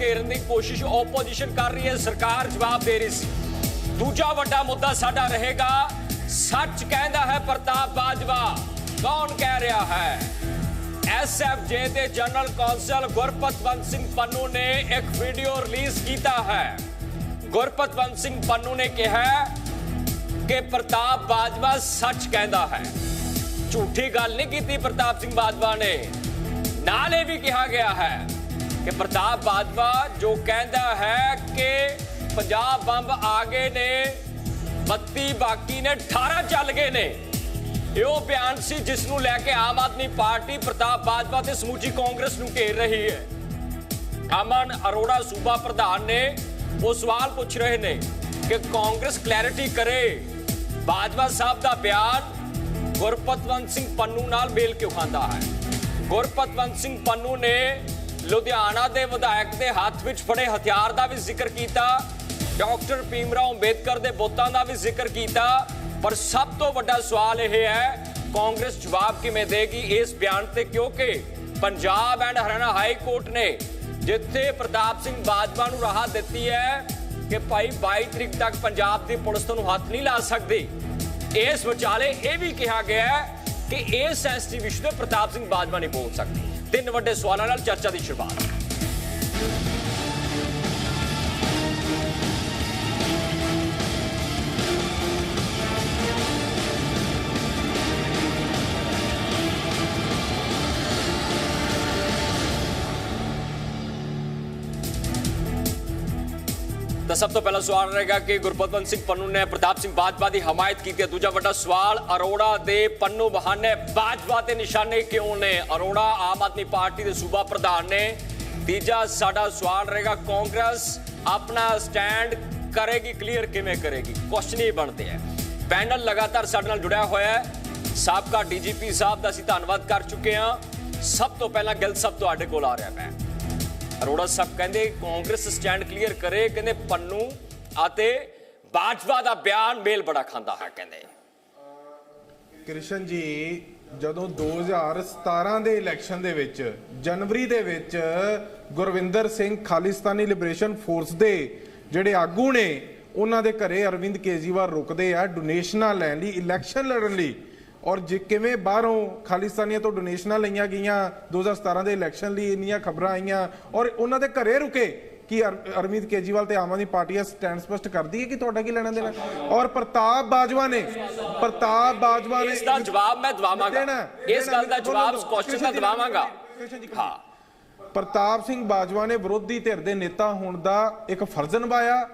ਘੇਰਨ ਦੀ ਕੋਸ਼ਿਸ਼ ਆਪੋਜੀਸ਼ਨ ਕਰ ਰਹੀ ਹੈ, ਸਰਕਾਰ ਜਵਾਬ ਦੇ ਰਹੀ ਸੀ। ਦੂਜਾ ਵੱਡਾ ਮੁੱਦਾ ਸਾਡਾ ਰਹੇਗਾ, ਸੱਚ ਕਹਿੰਦਾ ਹੈ ਪ੍ਰਤਾਪ ਬਾਜਵਾ। ਕੌਣ ਕਹਿ ਰਿਹਾ ਹੈ? ਐਸਐਫਜੇ ਦੇ ਜਨਰਲ ਕੌਂਸਲ ਗੁਰਪਤਵੰਤ ਸਿੰਘ ਪੰਨੂ ਨੇ ਇੱਕ ਵੀਡੀਓ ਰਿਲੀਜ਼ ਕੀਤਾ ਹੈ। ਗੁਰਪਤਵੰਤ ਸਿੰਘ ਪੰਨੂ ਨੇ ਕਿਹਾ ਕਿ ਪ੍ਰਤਾਪ ਬਾਜਵਾ ਸੱਚ ਕਹਿੰਦਾ ਹੈ। ਝੂਠੀ ਗੱਲ ਨਹੀਂ ਕੀਤੀ ਪ੍ਰਤਾਪ ਸਿੰਘ ਬਾਜਵਾ ਨੇ। ਨਾਲ ਇਹ ਵੀ ਕਿਹਾ ਗਿਆ ਹੈ ਕਿ ਪ੍ਰਤਾਪ ਬਾਜਵਾ ਜੋ ਕਹਿੰਦਾ ਹੈ ਕਿ ਪੰਜਾਬ ਬੰਬ ਆ ਗਏ ਨੇ 32 ਬਾਕੀ ਨੇ 18 ਚੱਲ ਗਏ ਨੇ। ਇਹ ਉਹ ਬਿਆਨ ਸੀ ਜਿਸ ਨੂੰ ਲੈ ਕੇ ਆਮ ਆਦਮੀ ਪਾਰਟੀ ਪ੍ਰਤਾਪ ਬਾਜਵਾ ਤੇ ਸਮੂਚੀ ਕਾਂਗਰਸ ਨੂੰ ਘੇਰ ਰਹੀ ਹੈ। ਅਮਨ ਅਰੋੜਾ ਸੂਬਾ ਪ੍ਰਧਾਨ ਨੇ ਉਹ ਸਵਾਲ ਪੁੱਛ ਰਹੇ ਨੇ ਕਿ ਕਾਂਗਰਸ ਕਲੈਰਿਟੀ ਕਰੇ। ਬਾਜਵਾ ਸਾਹਿਬ ਦਾ ਬਿਆਨ ਗੁਰਪਤਵੰਤ ਸਿੰਘ ਪੰਨੂ ਨਾਲ ਮੇਲ ਕਿਉਂ ਖਾਂਦਾ ਹੈ? ਗੁਰਪਤਵੰਤ ਸਿੰਘ ਪੰਨੂ ਨੇ ਲੁਧਿਆਣਾ ਦੇ ਵਿਧਾਇਕ ਦੇ ਹੱਥ ਵਿੱਚ ਫੜੇ ਹਥਿਆਰ ਦਾ ਵੀ ਜ਼ਿਕਰ ਕੀਤਾ। ਡਾਕਟਰ ਭੀਮਰਾਓ ਅੰਬੇਦਕਰ ਦੇ ਬੁੱਤਾਂ ਦਾ ਵੀ ਜ਼ਿਕਰ ਕੀਤਾ। ਪਰ ਸਭ ਤੋਂ ਵੱਡਾ ਸਵਾਲ ਇਹ ਹੈ, ਕਾਂਗਰਸ ਜਵਾਬ ਕਿਵੇਂ ਦੇਗੀ ਇਸ ਬਿਆਨ ਤੇ? ਕਿਉਂਕਿ Punjab and Haryana high court ਨੇ ਜਿੱਥੇ ਪ੍ਰਤਾਪ ਸਿੰਘ ਬਾਜਵਾ ਨੂੰ ਰਾਹਤ ਦਿੱਤੀ ਹੈ ਕਿ ਭਾਈ 22 ਤਰੀਕ ਤੱਕ ਪੰਜਾਬ ਦੀ ਪੁਲਿਸ ਤੁਹਾਨੂੰ ਹੱਥ ਨਹੀਂ ਲਾ ਸਕਦੀ। ਇਸ ਵਿਚਾਲੇ ਇਹ ਵੀ ਕਿਹਾ ਗਿਆ ਹੈ ਕਿ ਇਸ ਸੈਂਸਿਟਿਵ ਇਸ਼ੂ ਤੇ ਪ੍ਰਤਾਪ ਸਿੰਘ ਬਾਜਵਾ ਨਹੀਂ ਬੋਲ ਸਕਦੇ। ਤਿੰਨ ਵੱਡੇ ਸਵਾਲਾਂ ਨਾਲ ਚਰਚਾ ਦੀ ਸ਼ੁਰੂਆਤ। ਤਾਂ ਸਭ ਤੋਂ ਪਹਿਲਾ ਸਵਾਲ ਰਹੇਗਾ ਕਿ ਗੁਰਪਤਵੰਤ ਸਿੰਘ ਪੰਨੂ ਨੇ, ਪ੍ਰਤਾਪ ਸਿੰਘ ਬਾਜਵਾ ਦੀ ਹਮਾਇਤ ਕੀਤੀ ਹੈ। ਦੂਜਾ ਵੱਡਾ ਸਵਾਲ, ਅਰੋੜਾ ਦੇ ਪੰਨੂ ਬਹਾਨੇ ਬਾਜਵਾ ਤੇ ਨਿਸ਼ਾਨੇ ਕਿਉਂ ਨੇ? ਅਰੋੜਾ ਆਮ ਆਦਮੀ ਪਾਰਟੀ ਦੇ ਸੂਬਾ ਪ੍ਰਧਾਨ ਨੇ। ਤੀਜਾ ਸਾਡਾ ਸਵਾਲ ਰਹੇਗਾ, ਕਾਂਗਰਸ ਆਪਣਾ ਸਟੈਂਡ ਕਰੇਗੀ, ਕਲੀਅਰ ਕਿਵੇਂ ਕਰੇਗੀ? ਕੁਐਸਚਨ ਹੀ ਬਣਦੇ ਹੈ ਪੈਨਲ ਲਗਾਤਾਰ ਸਾਡੇ ਨਾਲ ਜੁੜਿਆ ਹੋਇਆ ਹੈ। ਸਾਬਕਾ ਡੀਜੀਪੀ ਸਾਹਿਬ ਦਾ ਅਸੀਂ ਧੰਨਵਾਦ ਕਰ ਚੁੱਕੇ ਹਾਂ। ਸਭ ਤੋਂ ਪਹਿਲਾਂ ਗਿਲ ਸਭ ਤੁਹਾਡੇ ਕੋਲ ਆ ਰਿਹਾ ਮੈਂ। ਅਰੋੜਾ ਸਾਹਿਬ ਕਹਿੰਦੇ ਕਾਂਗਰਸ ਸਟੈਂਡ ਕਲੀਅਰ ਕਰੇ, ਕਹਿੰਦੇ ਪੰਨੂ ਅਤੇ ਬਾਜਵਾ ਦਾ ਬਿਆਨ ਮੇਲ ਬੜਾ ਖਾਂਦਾ ਹੈ, ਕਹਿੰਦੇ। ਕ੍ਰਿਸ਼ਨ ਜੀ, ਜਦੋਂ 2017 ਦੇ ਇਲੈਕਸ਼ਨ ਦੇ ਵਿੱਚ, ਜਨਵਰੀ ਦੇ ਵਿੱਚ ਗੁਰਵਿੰਦਰ ਸਿੰਘ ਖਾਲਿਸਤਾਨੀ ਲਿਬਰੇਸ਼ਨ ਫੋਰਸ ਦੇ ਜਿਹੜੇ ਆਗੂ ਨੇ, ਉਹਨਾਂ ਦੇ ਘਰੇ ਅਰਵਿੰਦ ਕੇਜਰੀਵਾਲ ਰੁਕਦੇ ਆ, ਡੋਨੇਸ਼ਨਾਂ ਲੈਣ ਲਈ, ਇਲੈਕਸ਼ਨ ਲੜਨ ਲਈ। ਔਰ ਜੇ ਕਿਵੇਂ ਬਾਹਰੋਂ ਖਾਲਿਸਤਾਨੀਆਂ ਤੋਂ ਡੋਨੇਸ਼ਨਾਂ ਲਈਆਂ ਗਈਆਂ 2017 ਦੇ ਇਲੈਕਸ਼ਨ ਲਈ ਇੰਨੀਆਂ ਖਬਰਾਂ ਆਈਆਂ ਔਰ ਉਹਨਾਂ ਦੇ ਘਰੇ ਰੁਕੇ ਕਿ ਅਰ- ਅਰਵਿੰਦ ਕੇਜਰੀਵਾਲ ਤੇ ਆਮ ਆਦਮੀ ਪਾਰਟੀ ਸਟੈਂਡ ਸਪਸ਼ਟ ਕਰਦੀ ਹੈ ਕਿ ਤੁਹਾਡਾ ਕੀ ਲੈਣਾ ਦੇਣਾ? ਔਰ ਪ੍ਰਤਾਪ ਬਾਜਵਾ ਨੇ ਪ੍ਰਤਾਪ ਬਾਜਵਾ ਨੇ ਇਸ ਦਾ ਜਵਾਬ ਮੈਂ ਦਵਾਵਾਂਗਾ। ਇਸ ਗੱਲ ਦਾ ਜਵਾਬ ਕੁਐਸਚਨ ਦਾ ਦਵਾਵਾਂਗਾ। ਹਾਂ। ਪ੍ਰਤਾਪ ਸਿੰਘ ਬਾਜਵਾ ਨੇ ਵਿਰੋਧੀ ਧਿਰ ਦੇ ਨੇਤਾ ਹੋਣ ਦਾ ਇੱਕ ਫਰਜ਼ ਨਿਭਾਇਆ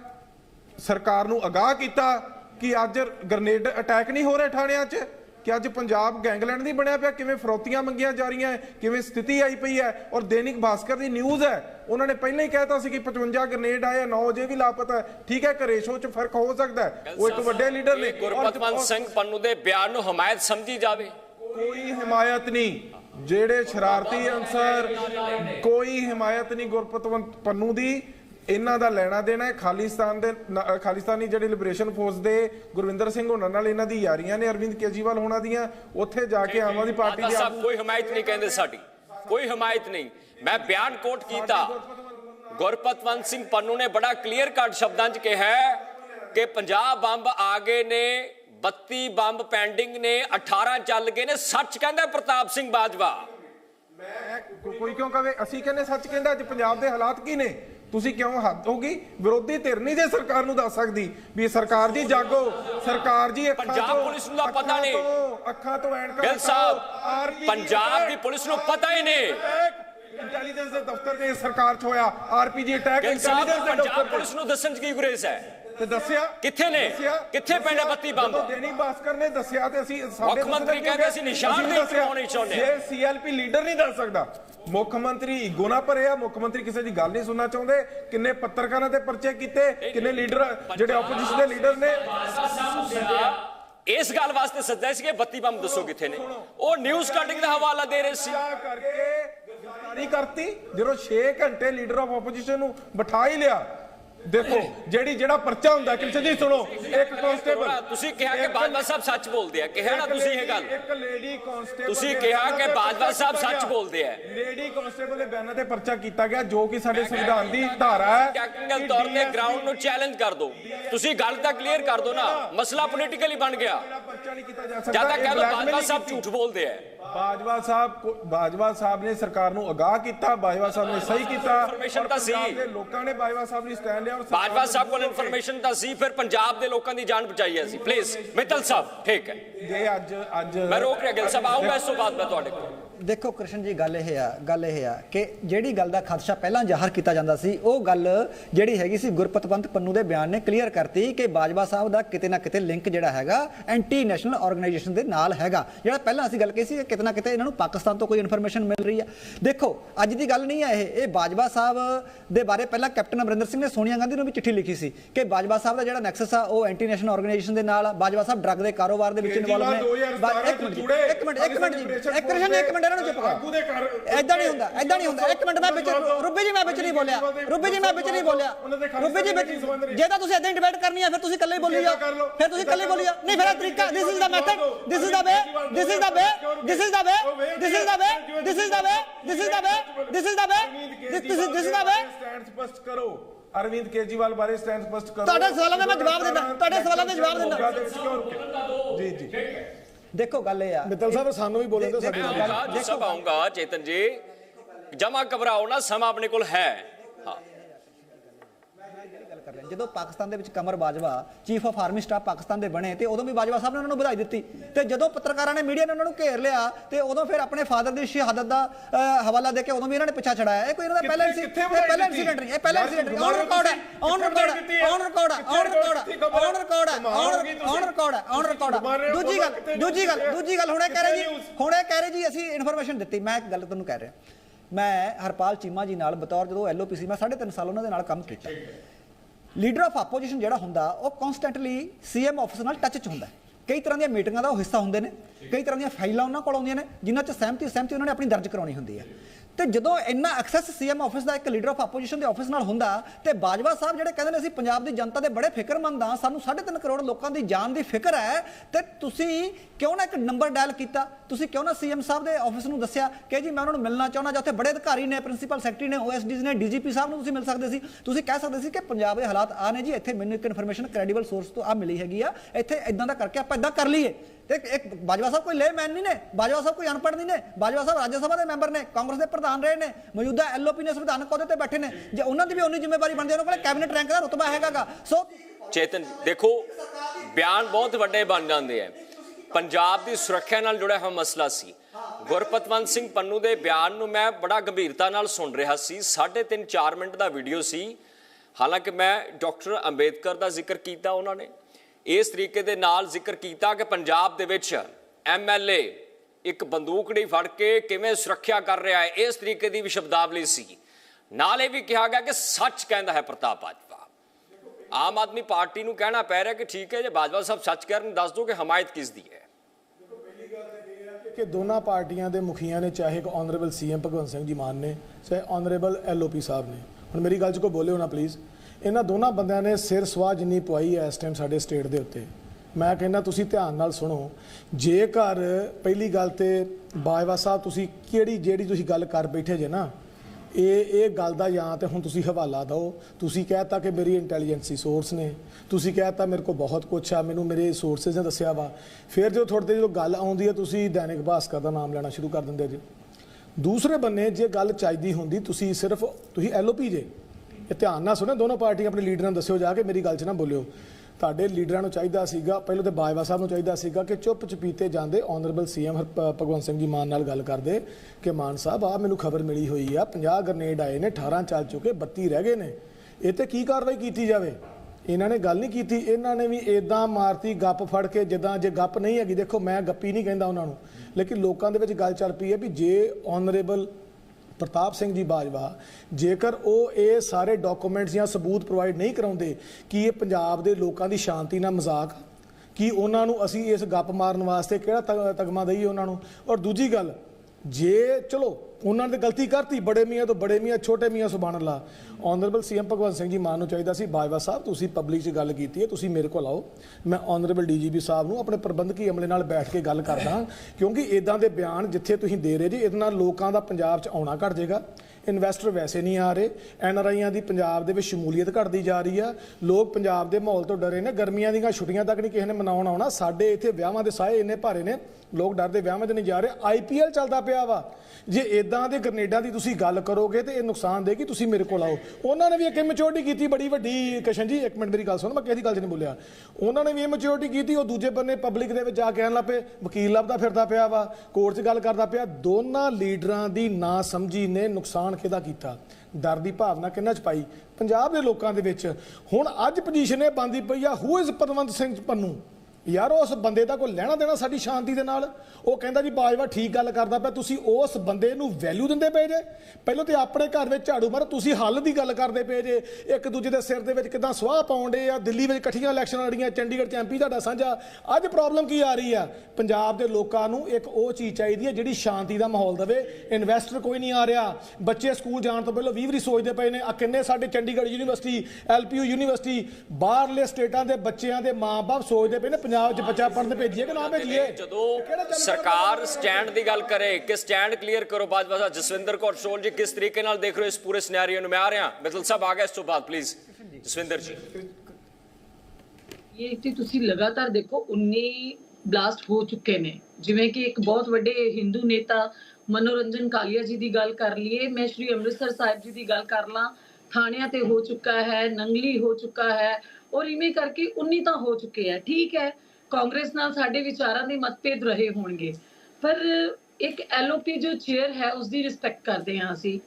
ਸਰਕਾਰ ਨੂੰ ਅਗਾਹ ਕੀਤਾ ਕਿ ਅੱਜ ਗ੍ਰਨੇਡ ਅਟੈਕ ਨਹੀਂ ਹੋ ਰਹੇ ਥਾਣਿਆਂ 'ਚ। ਕਿ ਅੱਜ ਪੰਜਾਬ ਗੈਂਗਲੈਂਡ ਨਹੀਂ ਬਣਿਆ ਪਿਆ ਕਿਵੇਂ ਫਰੋਤੀਆਂ ਮੰਗੀਆਂ ਜਾ ਰਹੀਆਂ ਕਿਵੇਂ ਸਥਿਤੀ ਆਈ ਪਈ ਹੈ ਔਰ ਦੈਨਿਕ ਭਾਸਕਰ ਦੀ ਨਿਊਜ਼ ਹੈ। ਉਹਨਾਂ ਨੇ ਪਹਿਲਾਂ ਹੀ ਕਹਿਤਾ ਸੀ ਕਿ 55 ਗ੍ਰਨੇਡ ਆਏ 9 ਅਜੇ ਵੀ ਲਾਪਤਾ ਹੈ। ਠੀਕ ਹੈ ਕਿ ਰੇਸ਼ੋ 'ਚ ਫ਼ਰਕ ਹੋ ਸਕਦਾ ਹੈ। ਉਹ ਇੱਕ ਵੱਡੇ ਲੀਡਰ ਨੇ। ਗੁਰਪਤਵੰਤ ਸਿੰਘ ਪੰਨੂ ਦੇ ਬਿਆਨ ਨੂੰ ਹਮਾਇਤ ਸਮਝੀ ਜਾਵੇ। ਕੋਈ ਹਮਾਇਤ ਨਹੀਂ। ਜਿਹੜੇ ਸ਼ਰਾਰਤੀ ਅਨਸਰ ਕੋਈ ਹਮਾਇਤ ਨਹੀਂ ਗੁਰਪਤਵੰਤ ਪੰਨੂ ਦੀ। ਇਹਨਾਂ ਦਾ ਲੈਣਾ ਦੇਣਾ ਹੈ। ਖਾਲਿਸਤਾਨ ਦੇ ਖਾਲਿਸਤਾਨੀ ਜਿਹੜੇ ਲਿਬਰੇਸ਼ਨ ਫੋਰਸ ਦੇ ਗੁਰਵਿੰਦਰ ਸਿੰਘ ਹੋਣਾ ਨਾਲ ਇਹਨਾਂ ਦੀ ਯਾਰੀਆਂ ਨੇ ਅਰਵਿੰਦ ਕੇਜਰੀਵਾਲ ਹੋਣਾ ਦੀਆਂ। ਉੱਥੇ ਜਾ ਕੇ ਆਮ ਆਦਮੀ ਪਾਰਟੀ ਦੇ ਆਗੂ ਕੋਈ ਹਮਾਇਤ ਨਹੀਂ ਕਹਿੰਦੇ ਸਾਡੀ। ਕੋਈ ਹਮਾਇਤ ਨਹੀਂ। ਮੈਂ ਬਿਆਨ ਕੋਟ ਕੀਤਾ। ਗੁਰਪਤਵੰਤ ਸਿੰਘ ਪੰਨੂ ਨੇ ਬੜਾ ਕਲੀਅਰ ਕੱਟ ਸ਼ਬਦਾਂ 'ਚ ਕਿਹਾ ਕਿ ਪੰਜਾਬ ਬੰਬ ਆ ਗਏ ਨੇ 32 ਬੰਬ ਪੈਂਡਿੰਗ ਨੇ 18 ਚੱਲ ਗਏ ਨੇ ਸੱਚ ਕਹਿੰਦਾ ਪ੍ਰਤਾਪ ਸਿੰਘ ਬਾਜਵਾ। ਕੋਈ ਕਿਉਂ ਕਵੇ? ਅਸੀਂ ਕਹਿੰਦੇ ਸੱਚ ਕਹਿੰਦਾ ਅੱਜ ਪੰਜਾਬ ਦੇ ਹਾਲਾਤ ਕੀ ਨੇ? ਤੁਸੀਂ ਕਿਉਂ ਹੱਦ ਹੋ ਗਈ ਵਿਰੋਧੀ ਧਿਰ ਨਹੀਂ ਜੇ ਸਰਕਾਰ ਨੂੰ ਦੱਸ ਸਕਦੀ ਵੀ ਸਰਕਾਰ ਜੀ ਜਾਗੋ ਸਰਕਾਰ ਜੀ ਪੰਜਾਬ ਪੁਲਿਸ ਨੂੰ ਤਾਂ ਪਤਾ ਨਹੀਂ। ਅੱਖਾਂ ਤੋਂ ਐਨਕਾਂ ਗਿੱਲ ਸਾਹਿਬ ਪੰਜਾਬ ਦੀ ਪੁਲਿਸ ਨੂੰ ਪਤਾ ਹੀ ਨਹੀਂ। ਇੰਟੈਲੀਜੈਂਸ ਦੇ ਦਫ਼ਤਰ ਦੇ ਸਰਕਾਰ ਚ ਹੋਇਆ। ਆਰਪੀਜੀ ਅਟੈਕ ਇੰਟੈਲੀਜੈਂਸ ਦੇ ਪੰਜਾਬ ਦਫ਼ਤਰ ਪੁਲਿਸ ਨੂੰ ਦੱਸਣ 'ਚ ਕੀ ਗੁਰੇਜ਼ ਹੈ? ਤੇ ਦੱਸਿਆ ਕਿੱਥੇ ਨੇ? ਕਿੱਥੇ ਪੈਂਦੇ ਦੱਸਿਆ? 32 ਬੰਬ? ਜਦੋਂ ਦੈਨਿਕ ਭਾਸਕਰ ਨੇ ਦੱਸਿਆ ਤੇ ਅਸੀਂ ਸਾਡੇ ਮੁੱਖ ਮੰਤਰੀ ਕਹਿੰਦੇ ਅਸੀਂ ਨਿਸ਼ਾਨ ਨਹੀਂ ਦੱਸਿਆ। ਕਰਵਾਉਣੇ ਚਾਹੁੰਦੇ। ਜੇ ਸੀਐਲਪੀ ਲੀਡਰ ਨਹੀਂ ਦੱਸ ਸਕਦਾ ਮੁੱਖ ਮੰਤਰੀ ਈਗੋ ਨਾ ਭਰਿਆ ਮੁੱਖ ਮੰਤਰੀ ਕਿਸੇ ਦੀ ਗੱਲ ਨਹੀਂ ਸੁਣਨਾ ਚਾਹੁੰਦੇ ਕਿੰਨੇ ਪੱਤਰਕਾਰਾਂ ਤੇ ਪਰਚੇ ਕੀਤੇ ਕਿੰਨੇ ਲੀਡਰ ਜਿਹੜੇ ਆਪੋਜੀਸ਼ਨ ਦੇ ਲੀਡਰ ਨੇ ਇਸ ਗੱਲ ਵਾਸਤੇ ਸੱਦਾ ਸੀ ਕਿ 32 ਬੰਬ ਦੱਸੋ ਕਿੱਥੇ ਨੇ ਉਹ ਨਿਊਜ਼ ਕਟਿੰਗ ਦਾ ਹਵਾਲਾ ਦੇ ਰਹੇ ਸੀ ਕਰਕੇ ਗ੍ਰਿਫਤਾਰੀ ਕਰਤੀ ਜਦੋਂ 6 ਘੰਟੇ ਲੀਡਰ ਆਫ ਆਪੋਜੀਸ਼ਨ ਨੂੰ ਬਿਠਾ ਹੀ ਲਿਆ ਦੇਖੋ ਜਿਹੜੀ ਜਿਹੜਾ ਪਰਚਾ ਹੁੰਦਾ ਕ੍ਰਿਸ਼ਨ ਜੀ ਸੁਣੋ ਇੱਕ ਕਾਂਸਟੇਬਲ ਤੁਸੀਂ ਕਿਹਾ ਕਿ ਬਾਜਵਾ ਸਾਹਿਬ ਸੱਚ ਬੋਲਦੇ ਆ ਕਿਹਾ ਨਾ ਤੁਸੀਂ ਇਹ ਗੱਲ। ਇੱਕ ਲੇਡੀ ਕਾਂਸਟੇਬਲ ਤੁਸੀਂ ਕਿਹਾ ਕਿ ਬਾਜਵਾ ਸਾਹਿਬ ਸੱਚ ਬੋਲਦੇ ਆ। ਲੇਡੀ ਕਾਂਸਟੇਬਲ ਦੇ ਬਿਆਨਾਂ ਤੇ ਪਰਚਾ ਕੀਤਾ ਗਿਆ ਜੋ ਕਿ ਸਾਡੇ ਸੰਵਿਧਾਨ ਦੀ ਧਾਰਾ ਹੈ ਟੈਕਨੀਕਲ ਤੌਰ ਤੇ ਗਰਾਊਂਡ ਨੂੰ ਚੈਲੰਜ ਕਰ ਦਿਓ ਤੁਸੀਂ ਗੱਲ ਤਾਂ ਕਲੀਅਰ ਕਰ ਦਿਓ ਨਾ। ਮਸਲਾ ਪੋਲੀਟੀਕਲੀ ਬਣ ਗਿਆ। ਜਿਹੜਾ ਪਰਚਾ ਨਹੀਂ ਕੀਤਾ ਜਾ ਤਾਂ ਕਹਿ ਦਿਓ blackmailing ਸਾਹਿਬ। ਝੂਠ ਬੋਲਦੇ ਆ। ਬਾਜਵਾ ਸਾਹਿਬ ਬਾਜਵਾ ਸਾਹਿਬ ਨੇ ਸਰਕਾਰ ਨੂੰ ਅਗਾਹ ਕੀਤਾ ਬਾਜਵਾ ਸਾਹਿਬ ਨੇ ਸਹੀ ਕੀਤਾ ਔਰ ਤਾਂ ਸੀ। ਲੋਕਾਂ ਨੇ ਬਾਜਵਾ ਸਾਹਿਬ ਲਈ ਸਟੈਂਡ ਲਿਆ ਔਰ ਬਾਜਵਾ ਸਾਹਿਬ ਕੋਲ ਇਨਫੋਰਮੇਸ਼ਨ ਤਾਂ ਸੀ ਫਿਰ ਪੰਜਾਬ ਦੇ ਲੋਕਾਂ ਦੀ ਜਾਨ ਬਚਾਈ ਹੈ ਸੀ ਪਲੀਜ਼ ਮਿੱਤਲ ਸਾਹਿਬ ਠੀਕ ਹੈ। ਜੇ ਅੱਜ ਅੱਜ ਮੈਂ ਰੋਕ ਰਿਹਾ ਗਿਲ ਸਾਹਿਬ ਆਉਂਗਾ ਇਸ ਤੋਂ ਬਾਅਦ ਮੈਂ ਤੁਹਾਡੇ ਕੋਲ। ਦੇਖੋ ਕ੍ਰਿਸ਼ਨ ਜੀ ਗੱਲ ਇਹ ਆ ਗੱਲ ਇਹ ਆ ਕਿ ਜਿਹੜੀ ਗੱਲ ਦਾ ਖਦਸ਼ਾ ਪਹਿਲਾਂ ਜ਼ਾਹਰ ਕੀਤਾ ਜਾਂਦਾ ਸੀ ਉਹ ਗੱਲ ਜਿਹੜੀ ਹੈਗੀ ਸੀ ਗੁਰਪਤਵੰਤ ਪੰਨੂ ਦੇ ਬਿਆਨ ਨੇ ਕਲੀਅਰ ਕਰਤੀ ਕਿ ਬਾਜਵਾ ਸਾਹਿਬ ਦਾ ਕਿਤੇ ਨਾ ਕਿਤੇ ਲਿੰਕ ਜਿਹੜਾ ਹੈਗਾ ਐਂਟੀ ਨੈਸ਼ਨਲ ਆਰਗੇਨਾਈਜੇਸ਼ਨ ਦੇ ਨਾਲ ਹੈਗਾ। ਜਿਹੜਾ ਪਹਿਲਾਂ ਅਸੀਂ ਗੱਲ ਕਹੀ ਸੀ ਕਿ ਕਿਤੇ ਨਾ ਕਿਤੇ ਇਹਨਾਂ ਨੂੰ ਪਾਕਿਸਤਾਨ ਤੋਂ ਕੋਈ ਇਨਫੋਰਮੇਸ਼ਨ ਮਿਲ ਰਹੀ ਆ। ਦੇਖੋ ਅੱਜ ਦੀ ਗੱਲ ਨਹੀਂ ਹੈ ਇਹ ਇਹ ਬਾਜਵਾ ਸਾਹਿਬ ਦੇ ਬਾਰੇ ਪਹਿਲਾਂ ਕੈਪਟਨ ਅਮਰਿੰਦਰ ਸਿੰਘ ਨੇ ਸੋਨੀਆ ਗਾਂਧੀ ਨੂੰ ਵੀ ਚਿੱਠੀ ਲਿਖੀ ਸੀ ਕਿ ਬਾਜਵਾ ਸਾਹਿਬ ਦਾ ਜਿਹੜਾ ਨੈਕਸਸ ਆ ਉਹ ਐਂਟੀ ਨੈਸ਼ਨਲ ਆਰਗੇਨਾਈਜੇਸ਼ਨ ਦੇ ਨਾਲ ਆ। ਬਾਜਵਾ ਸਾਹਿਬ ਡਰੱਗ ਦੇ ਕਾਰੋਬਾਰ ਦੇ ਵਿੱਚ ਇਨਵੋਲਵ ਨੇ। ਕੇਜਰੀਵਾਲ 2017 ਇੱਕ ਮਿੰਟ ਇੱਕ ਮਿੰਟ ਇੱਕ ਮਿੰਟ ਜੀ ਇੱਕ ਕ੍ਰਿਸ਼ਨ ਇੱਕ ਮਿੰਟ ਇਹਨਾਂ ਨੂੰ ਚੁੱਪ ਆਗੂ ਦੇ ਕਰ ਐਦਾਂ ਨਹੀਂ ਹੁੰਦਾ ਐਦਾਂ ਨਹੀਂ ਹੁੰਦਾ। ਇੱਕ ਮਿੰਟ ਮੈਂ ਵਿੱਚ ਰੁੱਬੀ ਜੀ ਮੈਂ ਵਿੱਚ ਨਹੀਂ ਬੋਲਿਆ। ਰੁੱਬੀ ਜੀ ਮੈਂ ਵਿੱਚ ਨਹੀਂ ਬੋਲਿਆ। ਰੁੱਬੀ ਜੀ ਵਿੱਚ ਜੇ ਤਾਂ ਤੁਸੀਂ ਐਦਾਂ ਡਿਬੇਟ ਕਰਨੀ ਹੈ ਫਿਰ ਤੁਸੀਂ ਇਕੱਲੇ ਬੋਲੀ ਜਾ ਫਿਰ ਤੁਸੀਂ ਇਕੱਲੇ ਬੋਲੀ ਜਾ ਨਹੀਂ ਫਿਰ ਇਹ ਤਰੀਕਾ this is the method this is the way this is the way this is the way this is the way this is the way this is the way this is the way this is this is the way stand ਸਪਸ਼ਟ ਕਰੋ। ਅਰਵਿੰਦ ਕੇਜਰੀਵਾਲ ਬਾਰੇ stand ਸਪਸ਼ਟ ਕਰੋ। ਤੁਹਾਡੇ ਸਵਾਲਾਂ ਦਾ ਮੈਂ ਜਵਾਬ ਦਿੰਦਾ। ਤੁਹਾਡੇ ਸਵਾਲਾਂ ਦਾ ਜਵਾਬ ਦਿੰਦਾ। ਜੀ ਜੀ। ਦੇਖੋ ਗੱਲ ਇਹ ਆ। ਮਿੱਤਲ ਸਾਹਿਬ ਸਾਨੂੰ ਵੀ ਬੋਲਣ ਦਿਓ ਸਾਡੇ ਨਾਲ ਸਭ ਆਉਂਗਾ ਚੇਤਨ ਜੀ। ਜਮਾ ਘਬਰਾਓ ਨਾ ਸਮਾਂ ਆਪਣੇ ਕੋਲ ਹੈ। ਕਰ ਰਹੇ। ਜਦੋਂ ਪਾਕਿਸਤਾਨ ਦੇ ਵਿੱਚ ਕਮਰ Bajwa chief of army staff Pakistan ਦੇ ਬਣੇ ਤੇ ਉਦੋਂ ਵੀ ਬਾਜਵਾ ਸਾਹਿਬ ਨੇ ਉਹਨਾਂ ਨੂੰ ਵਧਾਈ ਦਿੱਤੀ। ਤੇ ਜਦੋਂ ਪੱਤਰਕਾਰਾਂ ਨੇ ਮੀਡੀਆ ਨੇ ਉਹਨਾਂ ਨੂੰ ਘੇਰ ਲਿਆ ਤੇ ਉਦੋਂ ਫਿਰ ਆਪਣੇ ਫਾਦਰ ਦੀ ਸ਼ਹਾਦਤ ਦਾ ਹਵਾਲਾ ਦੇ ਕੇ ਉਦੋਂ ਵੀ ਇਹਨਾਂ ਨੇ ਪਿੱਛਾ ਛੜਾਇਆ ਇਹ ਕੋਈ ਇਹਨਾਂ ਦਾ ਪਹਿਲਾ ਪਹਿਲਾ? ਇਨਸੀਡੈਂਟ ਨਹੀਂ ਇਹ ਪਹਿਲਾ ਇਨਸੀਡੈਂਟ ਔਨ ਰਿਕਾਰਡ ਹੈ ਔਨ ਰਿਕਾਰਡ ਹੈ ਔਨ ਰਿਕਾਰਡ ਹੈ ਔਨ ਰਿਕਾਰਡ ਹੈ ਔਨ ਰਿਕਾਰਡ ਹੈ ਔਨ ਰਿਕਾਰਡ ਹੈ ਔਨ ਰਿਕਾਰਡ ਹੈ ਦੂਜੀ ਗੱਲ ਦੂਜੀ ਗੱਲ ਦੂਜੀ ਗੱਲ ਹੁਣੇ ਕਹਿ ਰਹੇ ਜੀ ਹੁਣੇ ਕਹਿ ਰਹੇ ਜੀ ਅਸੀਂ ਇਨਫੋਰਮੇਸ਼ਨ ਦਿੱਤੀ। ਮੈਂ ਇੱਕ ਗੱਲ ਤੁਹਾਨੂੰ ਕਹਿ ਰਿਹਾ। ਮੈਂ ਹਰਪਾਲ ਚੀਮਾ ਜੀ ਨਾਲ ਬਤੌਰ ਜਦੋਂ ਐਲਓਪੀਸੀ ਮੈਂ 3.5 ਸਾਲ ਉਹਨਾਂ ਦੇ ਨਾਲ ਕੰਮ ਕੀਤਾ। ਲੀਡਰ ਆਫ ਆਪੋਜੀਸ਼ਨ ਜਿਹੜਾ ਹੁੰਦਾ, ਉਹ ਕਨਸਟੈਂਟਲੀ ਸੀਐਮ ਆਫਿਸ ਨਾਲ ਟੱਚ 'ਚ ਹੁੰਦਾ ਕਈ ਤਰ੍ਹਾਂ ਦੀਆਂ ਮੀਟਿੰਗਾਂ ਦਾ ਉਹ ਹਿੱਸਾ ਹੁੰਦੇ ਨੇ, ਕਈ ਤਰ੍ਹਾਂ ਦੀਆਂ ਫਾਈਲਾਂ ਉਹਨਾਂ ਕੋਲ ਆਉਂਦੀਆਂ ਨੇ, ਜਿਨ੍ਹਾਂ 'ਚ ਸਹਿਮਤੀ ਸਹਿਮਤੀ ਉਹਨਾਂ ਨੇ ਆਪਣੀ ਦਰਜ ਕਰਾਉਣੀ ਹੁੰਦੀ ਹੈ। ਤੇ ਜਦੋਂ ਇੰਨਾ ਐਕਸੈਸ ਸੀਐਮ ਆਫਿਸ ਦਾ ਇੱਕ ਲੀਡਰ ਆਫ ਆਪੋਜੀਸ਼ਨ ਦੇ ਆਫਿਸ ਨਾਲ ਹੁੰਦਾ, ਤੇ ਬਾਜਵਾ ਸਾਹਿਬ ਜਿਹੜੇ ਕਹਿੰਦੇ ਨੇ ਅਸੀਂ ਪੰਜਾਬ ਦੀ ਜਨਤਾ ਦੇ ਬੜੇ ਫਿਕਰਮੰਦ ਹਾਂ, ਸਾਨੂੰ 3.5 ਕਰੋੜ ਲੋਕਾਂ ਦੀ ਜਾਨ ਦੀ ਫਿਕਰ ਹੈ, ਤੇ ਤੁਸੀਂ ਕਿਉਂ ਨਾ ਇੱਕ ਨੰਬਰ ਡਾਇਲ ਕੀਤਾ? ਤੁਸੀਂ ਕਿਉਂ ਨਾ ਸੀਐਮ ਸਾਹਿਬ ਦੇ ਆਫਿਸ ਨੂੰ ਦੱਸਿਆ ਕਿ ਜੀ ਮੈਂ ਉਹਨਾਂ ਨੂੰ ਮਿਲਣਾ ਚਾਹੁੰਦਾ ਜਾਂ ਉੱਥੇ ਬੜੇ ਅਧਿਕਾਰੀ ਨੇ ਪ੍ਰਿੰਸੀਪਲ ਸੈਕਟਰੀ ਨੇ ਓਐਸਡੀਜ਼ ਨੇ ਡੀਜੀਪੀ ਸਾਹਿਬ ਨੂੰ ਤੁਸੀਂ ਮਿਲ ਸਕਦੇ ਸੀ। ਤੁਸੀਂ ਕਹਿ ਸਕਦੇ ਸੀ ਕਿ ਪੰਜਾਬ ਦੇ ਹਾਲਾਤ ਆ ਨੇ ਜੀ, ਇੱਥੇ ਮੈਨੂੰ ਇੱਕ ਇਨਫੋਰਮੇਸ਼ਨ ਕ੍ਰੈਡੀਬਲ ਸੋਰਸ ਤੋਂ ਆ ਮਿਲੀ ਹੈਗੀ ਆ, ਇੱਥੇ ਇਦਾਂ ਦਾ ਕਰਕੇ ਆਪਾਂ ਇਦਾਂ ਕਰ ਲਈਏ। ਇੱਕ- ਇੱਕ ਬਾਜਵਾ ਸਾਹਿਬ ਕੋਈ ਲੇਮੈਨ ਨਹੀਂ ਨੇ, ਬਾਜਵਾ ਸਾਹਿਬ ਕੋਈ ਅਨਪੜ੍ਹ ਨਹੀਂ ਨੇ, ਬਾਜਵਾ ਸਾਹਿਬ ਰਾਜ ਸਭਾ ਦੇ ਮੈਂਬਰ ਨੇ, ਕਾਂਗਰਸ ਦੇ ਪ੍ਰਧਾਨ ਰਹੇ ਨੇ, ਮੌਜੂਦਾ ਐਲਓਪੀ ਨੇ ਸੰਵਿਧਾਨਕ ਅਹੁਦੇ ਤੇ ਬੈਠੇ ਨੇ, ਜੇ ਉਹਨਾਂ ਦੀ ਵੀ ਉਨੀ ਜ਼ਿੰਮੇਵਾਰੀ ਬਣਦੀ ਹੈ ਉਹਨਾਂ ਕੋਲ ਕੈਬਨਿਟ ਰੈਂਕ ਦਾ ਰੁਤਬਾ ਹੈਗਾਗਾ। ਸੋ ਚੇਤਨ ਦੇਖੋ, ਬਿਆਨ ਬਹੁਤ ਵੱਡੇ ਬਣ ਜਾਂਦੇ ਆ ਪੰਜਾਬ ਦੀ ਸੁਰੱਖਿਆ ਨਾਲ ਜੁੜਿਆ ਹੋਇਆ ਮਸਲਾ ਸੀ। ਗੁਰਪਤਵੰਤ ਸਿੰਘ ਪੰਨੂ ਦੇ ਬਿਆਨ ਨੂੰ ਮੈਂ ਬੜਾ ਗੰਭੀਰਤਾ ਨਾਲ ਸੁਣ ਰਿਹਾ ਸੀ। 3.5 4 ਮਿੰਟ ਦਾ ਵੀਡੀਓ ਸੀ। ਹਾਲਾਂਕਿ ਮੈਂ ਡਾਕਟਰ ਅੰਬੇਦਕਰ ਦਾ ਜ਼ਿਕਰ ਕੀਤਾ ਉਹਨਾਂ ਨੇ। ਇਸ ਤਰੀਕੇ ਦੇ ਨਾਲ ਜ਼ਿਕਰ ਕੀਤਾ ਕਿ ਪੰਜਾਬ ਦੇ ਵਿੱਚ ਐਮਐਲਏ ਇੱਕ ਬੰਦੂਕੜੀ ਫੜ ਕੇ ਕਿਵੇਂ ਸੁਰੱਖਿਆ ਕਰ ਰਿਹਾ ਹੈ, ਇਸ ਤਰੀਕੇ ਦੀ ਵੀ ਸ਼ਬਦਾਵਲੀ ਸੀ। ਨਾਲ ਇਹ ਵੀ ਕਿਹਾ ਗਿਆ ਕਿ ਸੱਚ ਕਹਿੰਦਾ ਹੈ ਪ੍ਰਤਾਪ ਬਾਜਵਾ। ਆਮ ਆਦਮੀ ਪਾਰਟੀ ਨੂੰ ਕਹਿਣਾ ਪੈ ਰਿਹਾ ਕਿ ਠੀਕ ਹੈ, ਜੇ ਬਾਜਵਾ ਸਾਹਿਬ ਸੱਚ ਕਰਨ ਦੱਸ ਦਿਓ ਕਿ ਹਮਾਇਤ ਕਿਸ ਦੀ ਹੈ। ਕਿ ਦੋਨਾਂ ਪਾਰਟੀਆਂ ਦੇ ਮੁਖੀਆਂ ਨੇ, ਚਾਹੇ ਇੱਕ ਆਨਰੇਬਲ ਸੀਐਮ ਭਗਵੰਤ ਸਿੰਘ ਜੀ ਮਾਨ ਨੇ, ਚਾਹੇ ਆਨਰੇਬਲ ਐਲਓਪੀ ਸਾਹਿਬ ਨੇ। ਹੁਣ ਮੇਰੀ ਗੱਲ 'ਚ ਕੋਈ ਬੋਲਿਓ ਨਾ ਪਲੀਜ਼ ਇਹਨਾਂ ਦੋਨਾਂ ਬੰਦਿਆਂ ਨੇ ਸਿਰ ਸਵਾਹ ਜਿੰਨੀ ਪਵਾਈ ਹੈ ਇਸ ਟਾਈਮ ਸਾਡੇ ਸਟੇਟ ਦੇ ਉੱਤੇ। ਮੈਂ ਕਹਿੰਦਾ ਤੁਸੀਂ ਧਿਆਨ ਨਾਲ ਸੁਣੋ, ਜੇਕਰ ਪਹਿਲੀ ਗੱਲ ਤੇ ਬਾਜਵਾ ਸਾਹਿਬ ਤੁਸੀਂ ਕਿਹੜੀ ਜਿਹੜੀ ਤੁਸੀਂ ਗੱਲ ਕਰ ਬੈਠੇ ਜੇ ਨਾ, ਇਹ ਇਹ ਗੱਲ ਦਾ ਜਾਂ ਤੇ ਹੁਣ ਤੁਸੀਂ ਹਵਾਲਾ ਦਿਓ। ਤੁਸੀਂ ਕਹਿਤਾ ਕਿ ਮੇਰੀ ਇੰਟੈਲੀਜੈਂਸੀ ਸੋਰਸ ਨੇ। ਤੁਸੀਂ ਕਹਿਤਾ ਮੇਰੇ ਕੋਲ ਬਹੁਤ ਕੁਛ ਆ, ਮੈਨੂੰ ਮੇਰੇ ਸੋਰਸਸ ਨੇ ਦੱਸਿਆ ਵਾ। ਫਿਰ ਜਦੋਂ ਥੋੜੇ ਤੇ ਜਦੋਂ ਗੱਲ ਆਉਂਦੀ ਹੈ, ਤੁਸੀਂ ਦੈਨਿਕ ਭਾਸਕਰ ਦਾ ਨਾਮ ਲੈਣਾ ਸ਼ੁਰੂ ਕਰ ਦਿੰਦੇ ਜੀ। ਦੂਸਰੇ ਬੰਨੇ ਜੇ ਗੱਲ ਚਾਹੀਦੀ ਹੁੰਦੀ, ਤੁਸੀਂ ਸਿਰਫ ਤੁਸੀਂ ਐਲਓਪੀ ਜੇ। ਇਹ ਧਿਆਨ ਨਾਲ ਸੁਣੋ, ਦੋਨੋਂ ਪਾਰਟੀਆਂ ਆਪਣੇ ਲੀਡਰਾਂ ਨੂੰ ਦੱਸਿਓ ਜਾ ਕੇ ਮੇਰੀ ਗੱਲ 'ਚ ਨਾ ਬੋਲਿਓ। ਤੁਹਾਡੇ ਲੀਡਰਾਂ ਨੂੰ ਚਾਹੀਦਾ ਸੀਗਾ, ਪਹਿਲਾਂ ਤੇ ਬਾਜਵਾ ਸਾਹਿਬ ਨੂੰ ਚਾਹੀਦਾ ਸੀਗਾ ਕਿ ਚੁੱਪ ਚਪੀਤੇ ਜਾਂਦੇ ਆਨਰੇਬਲ ਸੀਐਮ ਭਗਵੰਤ ਸਿੰਘ ਜੀ ਮਾਨ ਨਾਲ ਗੱਲ ਕਰਦੇ ਕਿ ਮਾਨ ਸਾਹਿਬ ਆ ਮੈਨੂੰ ਖਬਰ ਮਿਲੀ ਹੋਈ ਆ 50 ਗ੍ਰਨੇਡ ਆਏ ਨੇ 18 ਚੱਲ ਚੁੱਕੇ 32 ਰਹਿ ਗਏ ਨੇ। ਇਹ ਤੇ ਕੀ ਕਾਰਵਾਈ ਕੀਤੀ ਜਾਵੇ? ਇਹਨਾਂ ਨੇ ਗੱਲ ਨਹੀਂ ਕੀਤੀ, ਇਹਨਾਂ ਨੇ ਵੀ ਇਦਾਂ ਮਾਰਤੀ, ਗੱਪ ਫੜ ਕੇ, ਜਿੱਦਾਂ ਜੇ ਗੱਪ ਨਹੀਂ ਹੈਗੀ, ਦੇਖੋ ਮੈਂ ਗੱਪੀ ਨਹੀਂ ਕਹਿੰਦਾ ਉਹਨਾਂ ਨੂੰ। ਲੇਕਿਨ ਲੋਕਾਂ ਦੇ ਵਿੱਚ ਗੱਲ ਚੱਲ ਪਈ ਹੈ ਵੀ ਜੇ ਆਨਰੇਬਲ ਪ੍ਰਤਾਪ ਸਿੰਘ ਜੀ ਬਾਜਵਾ, ਜੇਕਰ ਉਹ ਇਹ ਸਾਰੇ ਡਾਕੂਮੈਂਟਸ ਜਾਂ ਸਬੂਤ ਪ੍ਰੋਵਾਈਡ ਨਹੀਂ ਕਰਾਉਂਦੇ, ਕਿ ਇਹ ਪੰਜਾਬ ਦੇ ਲੋਕਾਂ ਦੀ ਸ਼ਾਂਤੀ ਨਾਲ ਮਜ਼ਾਕ? ਕਿ ਉਹਨਾਂ ਨੂੰ ਅਸੀਂ ਇਸ ਗੱਪ ਮਾਰਨ ਵਾਸਤੇ ਕਿਹੜਾ ਤ- ਤਗਮਾ ਦਈਏ ਉਹਨਾਂ ਨੂੰ? ਔਰ ਦੂਜੀ ਗੱਲ, ਜੇ, ਚਲੋ, ਉਹਨਾਂ ਨੇ ਗਲਤੀ ਕਰਤੀ, ਬੜੇ ਮੀਆਂ ਤੋਂ ਬੜੇ ਮੀਆਂ, ਛੋਟੇ ਮੀਆਂ ਸੁਭਾਨ ਅੱਲਾ ਆਨਰੇਬਲ ਸੀਐਮ ਭਗਵੰਤ ਸਿੰਘ ਜੀ ਮਾਨ ਨੂੰ ਚਾਹੀਦਾ ਸੀ, ਬਾਜਵਾ ਸਾਹਿਬ, ਤੁਸੀਂ ਪਬਲਿਕ 'ਚ ਗੱਲ ਕੀਤੀ ਹੈ, ਤੁਸੀਂ ਮੇਰੇ ਕੋਲ ਆਓ। ਮੈਂ ਆਨਰੇਬਲ ਡੀਜੀਪੀ ਸਾਹਿਬ ਨੂੰ ਆਪਣੇ ਪ੍ਰਬੰਧਕੀ ਅਮਲੇ ਨਾਲ ਬੈਠ ਕੇ ਗੱਲ ਕਰਦਾ ਕਿਉਂਕਿ ਇਦਾਂ ਦੇ ਬਿਆਨ ਜਿੱਥੇ ਤੁਸੀਂ ਦੇ ਰਹੇ ਜੀ, ਇਹਦੇ ਨਾਲ ਲੋਕਾਂ ਦਾ ਪੰਜਾਬ 'ਚ ਆਉਣਾ ਘਟ ਜਾਏਗਾ। ਇਨਵੈਸਟਰ ਵੈਸੇ ਨਹੀਂ ਆ ਰਹੇ ਐੱਨ ਆਰ ਆਈਆਂ ਦੀ ਪੰਜਾਬ ਦੇ ਵਿੱਚ ਸ਼ਮੂਲੀਅਤ ਘਟਦੀ ਜਾ ਰਹੀ ਆ। ਲੋਕ ਪੰਜਾਬ ਦੇ ਮਾਹੌਲ ਤੋਂ ਡਰੇ ਨੇ, ਗਰਮੀਆਂ ਦੀਆਂ ਛੁੱਟੀਆਂ ਤੱਕ ਨਹੀਂ ਕਿਸੇ ਨੇ ਮਨਾਉਣ ਆਉਣਾ। ਸਾਡੇ ਇੱਥੇ ਵਿਆਹਾਂ ਦੇ ਸਾਏ ਇੰਨੇ ਭਾਰੇ ਨੇ, ਲੋਕ ਡਰਦੇ ਵਿਆਹਾਂ 'ਚ ਨਹੀਂ ਜਾ ਰਹੇ। ਆਈਪੀਐਲ ਚੱਲਦਾ ਪਿਆ ਵਾ। ਜੇ ਇਦਾਂ ਦੇ ਗ੍ਰਨੇਡਾਂ ਦੀ ਤੁਸੀਂ ਗੱਲ ਕਰੋਗੇ ਤੇ ਇਹ ਨੁਕਸਾਨ ਦੇਗੀ ਤੁਸੀਂ ਮੇਰੇ ਕੋਲ ਆਓ। ਉਹਨਾਂ ਨੇ ਵੀ ਇੱਕ ਮੈਚੋਰਟੀ ਕੀਤੀ ਬੜੀ ਵੱਡੀ ਕਸ਼ਨ ਜੀ, ਇੱਕ ਮਿੰਟ ਮੇਰੀ ਗੱਲ ਸੁਣ, ਮੈਂ ਕਿਹਦੀ ਗੱਲ 'ਚ ਨਹੀਂ ਬੋਲਿਆ। ਉਹਨਾਂ ਨੇ ਵੀ ਇਹ ਮੈਚੋਰਟੀ ਕੀਤੀ, ਉਹ ਦੂਜੇ ਬੰਨੇ ਪਬਲਿਕ ਦੇ ਵਿੱਚ ਜਾ ਕੇ ਕਹਿਣ ਲੱਪੇ ਵਕੀਲ ਲੱਭਦਾ ਫਿਰਦਾ ਪਿਆ ਵਾ ਕੋਰਟ 'ਚ ਗੱਲ ਕਰਦਾ ਪਿਆ, ਦੋਨਾਂ ਲੀਡਰਾਂ ਦੀ ਨਾ ਸਮਝੀ ਨੇ ਨੁਕਸਾਨ ਕਿਹਦਾ ਕੀਤਾ। ਡਰ ਦੀ ਭਾਵਨਾ ਕਿੰਨਾ ਚ ਪਾਈ? ਪੰਜਾਬ ਦੇ ਲੋਕਾਂ ਦੇ ਵਿੱਚ। ਹੁਣ ਅੱਜ ਪੋਜੀਸ਼ਨ ਇਹ ਬੰਦੀ ਪਈ ਆ ਹੂ ਇਜ਼ ਪਰਵੰਤ ਸਿੰਘ ਪੰਨੂ? ਯਾਰ, ਉਸ ਬੰਦੇ ਦਾ ਕੋਈ ਲੈਣਾ ਦੇਣਾ ਸਾਡੀ ਸ਼ਾਂਤੀ ਦੇ ਨਾਲ? ਉਹ ਕਹਿੰਦਾ ਜੀ, ਬਾਜਵਾ ਠੀਕ ਗੱਲ ਕਰਦਾ ਪਿਆ, ਤੁਸੀਂ ਉਸ ਬੰਦੇ ਨੂੰ ਵੈਲਿਊ ਦਿੰਦੇ ਪਏ ਜੇ? ਪਹਿਲਾਂ ਤੇ ਆਪਣੇ ਘਰ ਵਿੱਚ ਝਾੜੂ ਮਾਰ, ਤੁਸੀਂ ਹੱਲ ਦੀ ਗੱਲ ਕਰਦੇ ਪਏ ਜੇ। ਇੱਕ ਦੂਜੇ ਦੇ ਸਿਰ ਦੇ ਵਿੱਚ ਕਿਦਾਂ ਸਵਾਹ ਪਾਉਂਦੇ ਆ, ਦਿੱਲੀ ਵਿੱਚ ਇਕੱਠੀਆਂ ਇਲੈਕਸ਼ਨਾਂ ਲੜੀਆਂ ਚੰਡੀਗੜ੍ਹ ਚ ਐਮਪੀ ਤੁਹਾਡਾ ਸਾਂਝਾ। ਅੱਜ ਪ੍ਰੋਬਲਮ ਕੀ ਆ ਰਹੀ ਆ? ਪੰਜਾਬ ਦੇ ਲੋਕਾਂ ਨੂੰ ਇੱਕ ਉਹ ਚੀਜ਼ ਚਾਹੀਦੀ ਹੈ ਜਿਹੜੀ ਸ਼ਾਂਤੀ ਦਾ ਮਾਹੌਲ ਦੇਵੇ। ਇਨਵੈਸਟਰ ਕੋਈ ਨਹੀਂ ਆ ਰਿਹਾ। ਬੱਚੇ ਸਕੂਲ ਜਾਣ ਤੋਂ ਪਹਿਲਾਂ 20 ਵਾਰੀ ਸੋਚਦੇ ਪਏ ਨੇ, ਆ ਕਿੰਨੇ ਸਾਡੇ ਚੰਡੀਗੜ੍ਹ ਯੂਨੀਵਰਸਿਟੀ ਐਲਪੀਯੂ ਯੂਨੀਵਰਸਿਟੀ, ਬਾਹਰਲੇ ਸਟੇਟਾਂ ਦੇ ਬੱਚਿਆਂ ਦੇ ਮਾਪੇ ਸੋਚਦੇ ਪਏ ਨੇ ਪੰਜਾਬ 'ਚ ਬੱਚਾ ਪੜ੍ਹਨ ਭੇਜੀਏ ਕਿ ਨਾ ਭੇਜੀਏ? ਜਦੋਂ ਸਰਕਾਰ ਸਟੈਂਡ ਦੀ ਗੱਲ ਕਰੇ ਕਿ ਸਟੈਂਡ ਕਲੀਅਰ ਕਰੋ ਬਾਜਵਾ ਸਾਹਿਬ ਜਸਵਿੰਦਰ ਕੌਰ ਸੋਲ ਜੀ ਕਿਸ ਤਰੀਕੇ ਨਾਲ ਦੇਖ ਰਹੇ ਹੋ ਇਸ ਪੂਰੇ ਸਿਨੈਰੀਓ ਨੂੰ? ਮੈਂ ਆ ਰਿਹਾ। ਮਿਤਲ ਸਾਹਿਬ ਆ ਗਿਆ ਇਸ ਤੋਂ ਬਾਅਦ ਪਲੀਜ਼ ਜਸਵਿੰਦਰ ਜੀ। ਇਹ ਤੇ ਤੁਸੀਂ ਲਗਾਤਾਰ ਦੇਖੋ 19 ਬਲਾਸਟ ਹੋ ਚੁੱਕੇ ਨੇ। ਜਿਵੇਂ ਕਿ ਇੱਕ ਬਹੁਤ ਵੱਡੇ ਹਿੰਦੂ ਨੇਤਾ ਮਨੋਰੰਜਨ ਕਾਲੀਆ ਜੀ ਦੀ ਗੱਲ ਕਰ ਲਈਏ ਮੈਂ ਸ਼੍ਰੀ ਅੰਮ੍ਰਿਤਸਰ ਸਾਹਿਬ ਜੀ ਦੀ ਗੱਲ ਕਰ ਲਾਂ। ਥਾਣਿਆਂ ਤੇ ਹੋ ਚੁੱਕਾ ਹੈ ਨੰਗਲੀ ਹੋ ਚੁੱਕਾ ਹੈ। ਔਰ ਇਵੇਂ ਕਰਕੇ 19 ਤਾਂ ਹੋ ਚੁੱਕੇ ਹੈ ਠੀਕ ਹੈ, ਕਾਂਗਰਸ ਨਾਲ ਸਾਡੇ ਵਿਚਾਰਾਂ ਦੇ ਮਤਭੇਦ ਰਹੇ ਹੋਣਗੇ। ਪਰ ਇੱਕ ਐਲਓਪੀ ਜੋ ਚੇਅਰ ਹੈ ਉਸ ਦੀ ਰਿਸਪੈਕਟ ਕਰਦੇ ਹਾਂ ਅਸੀਂ।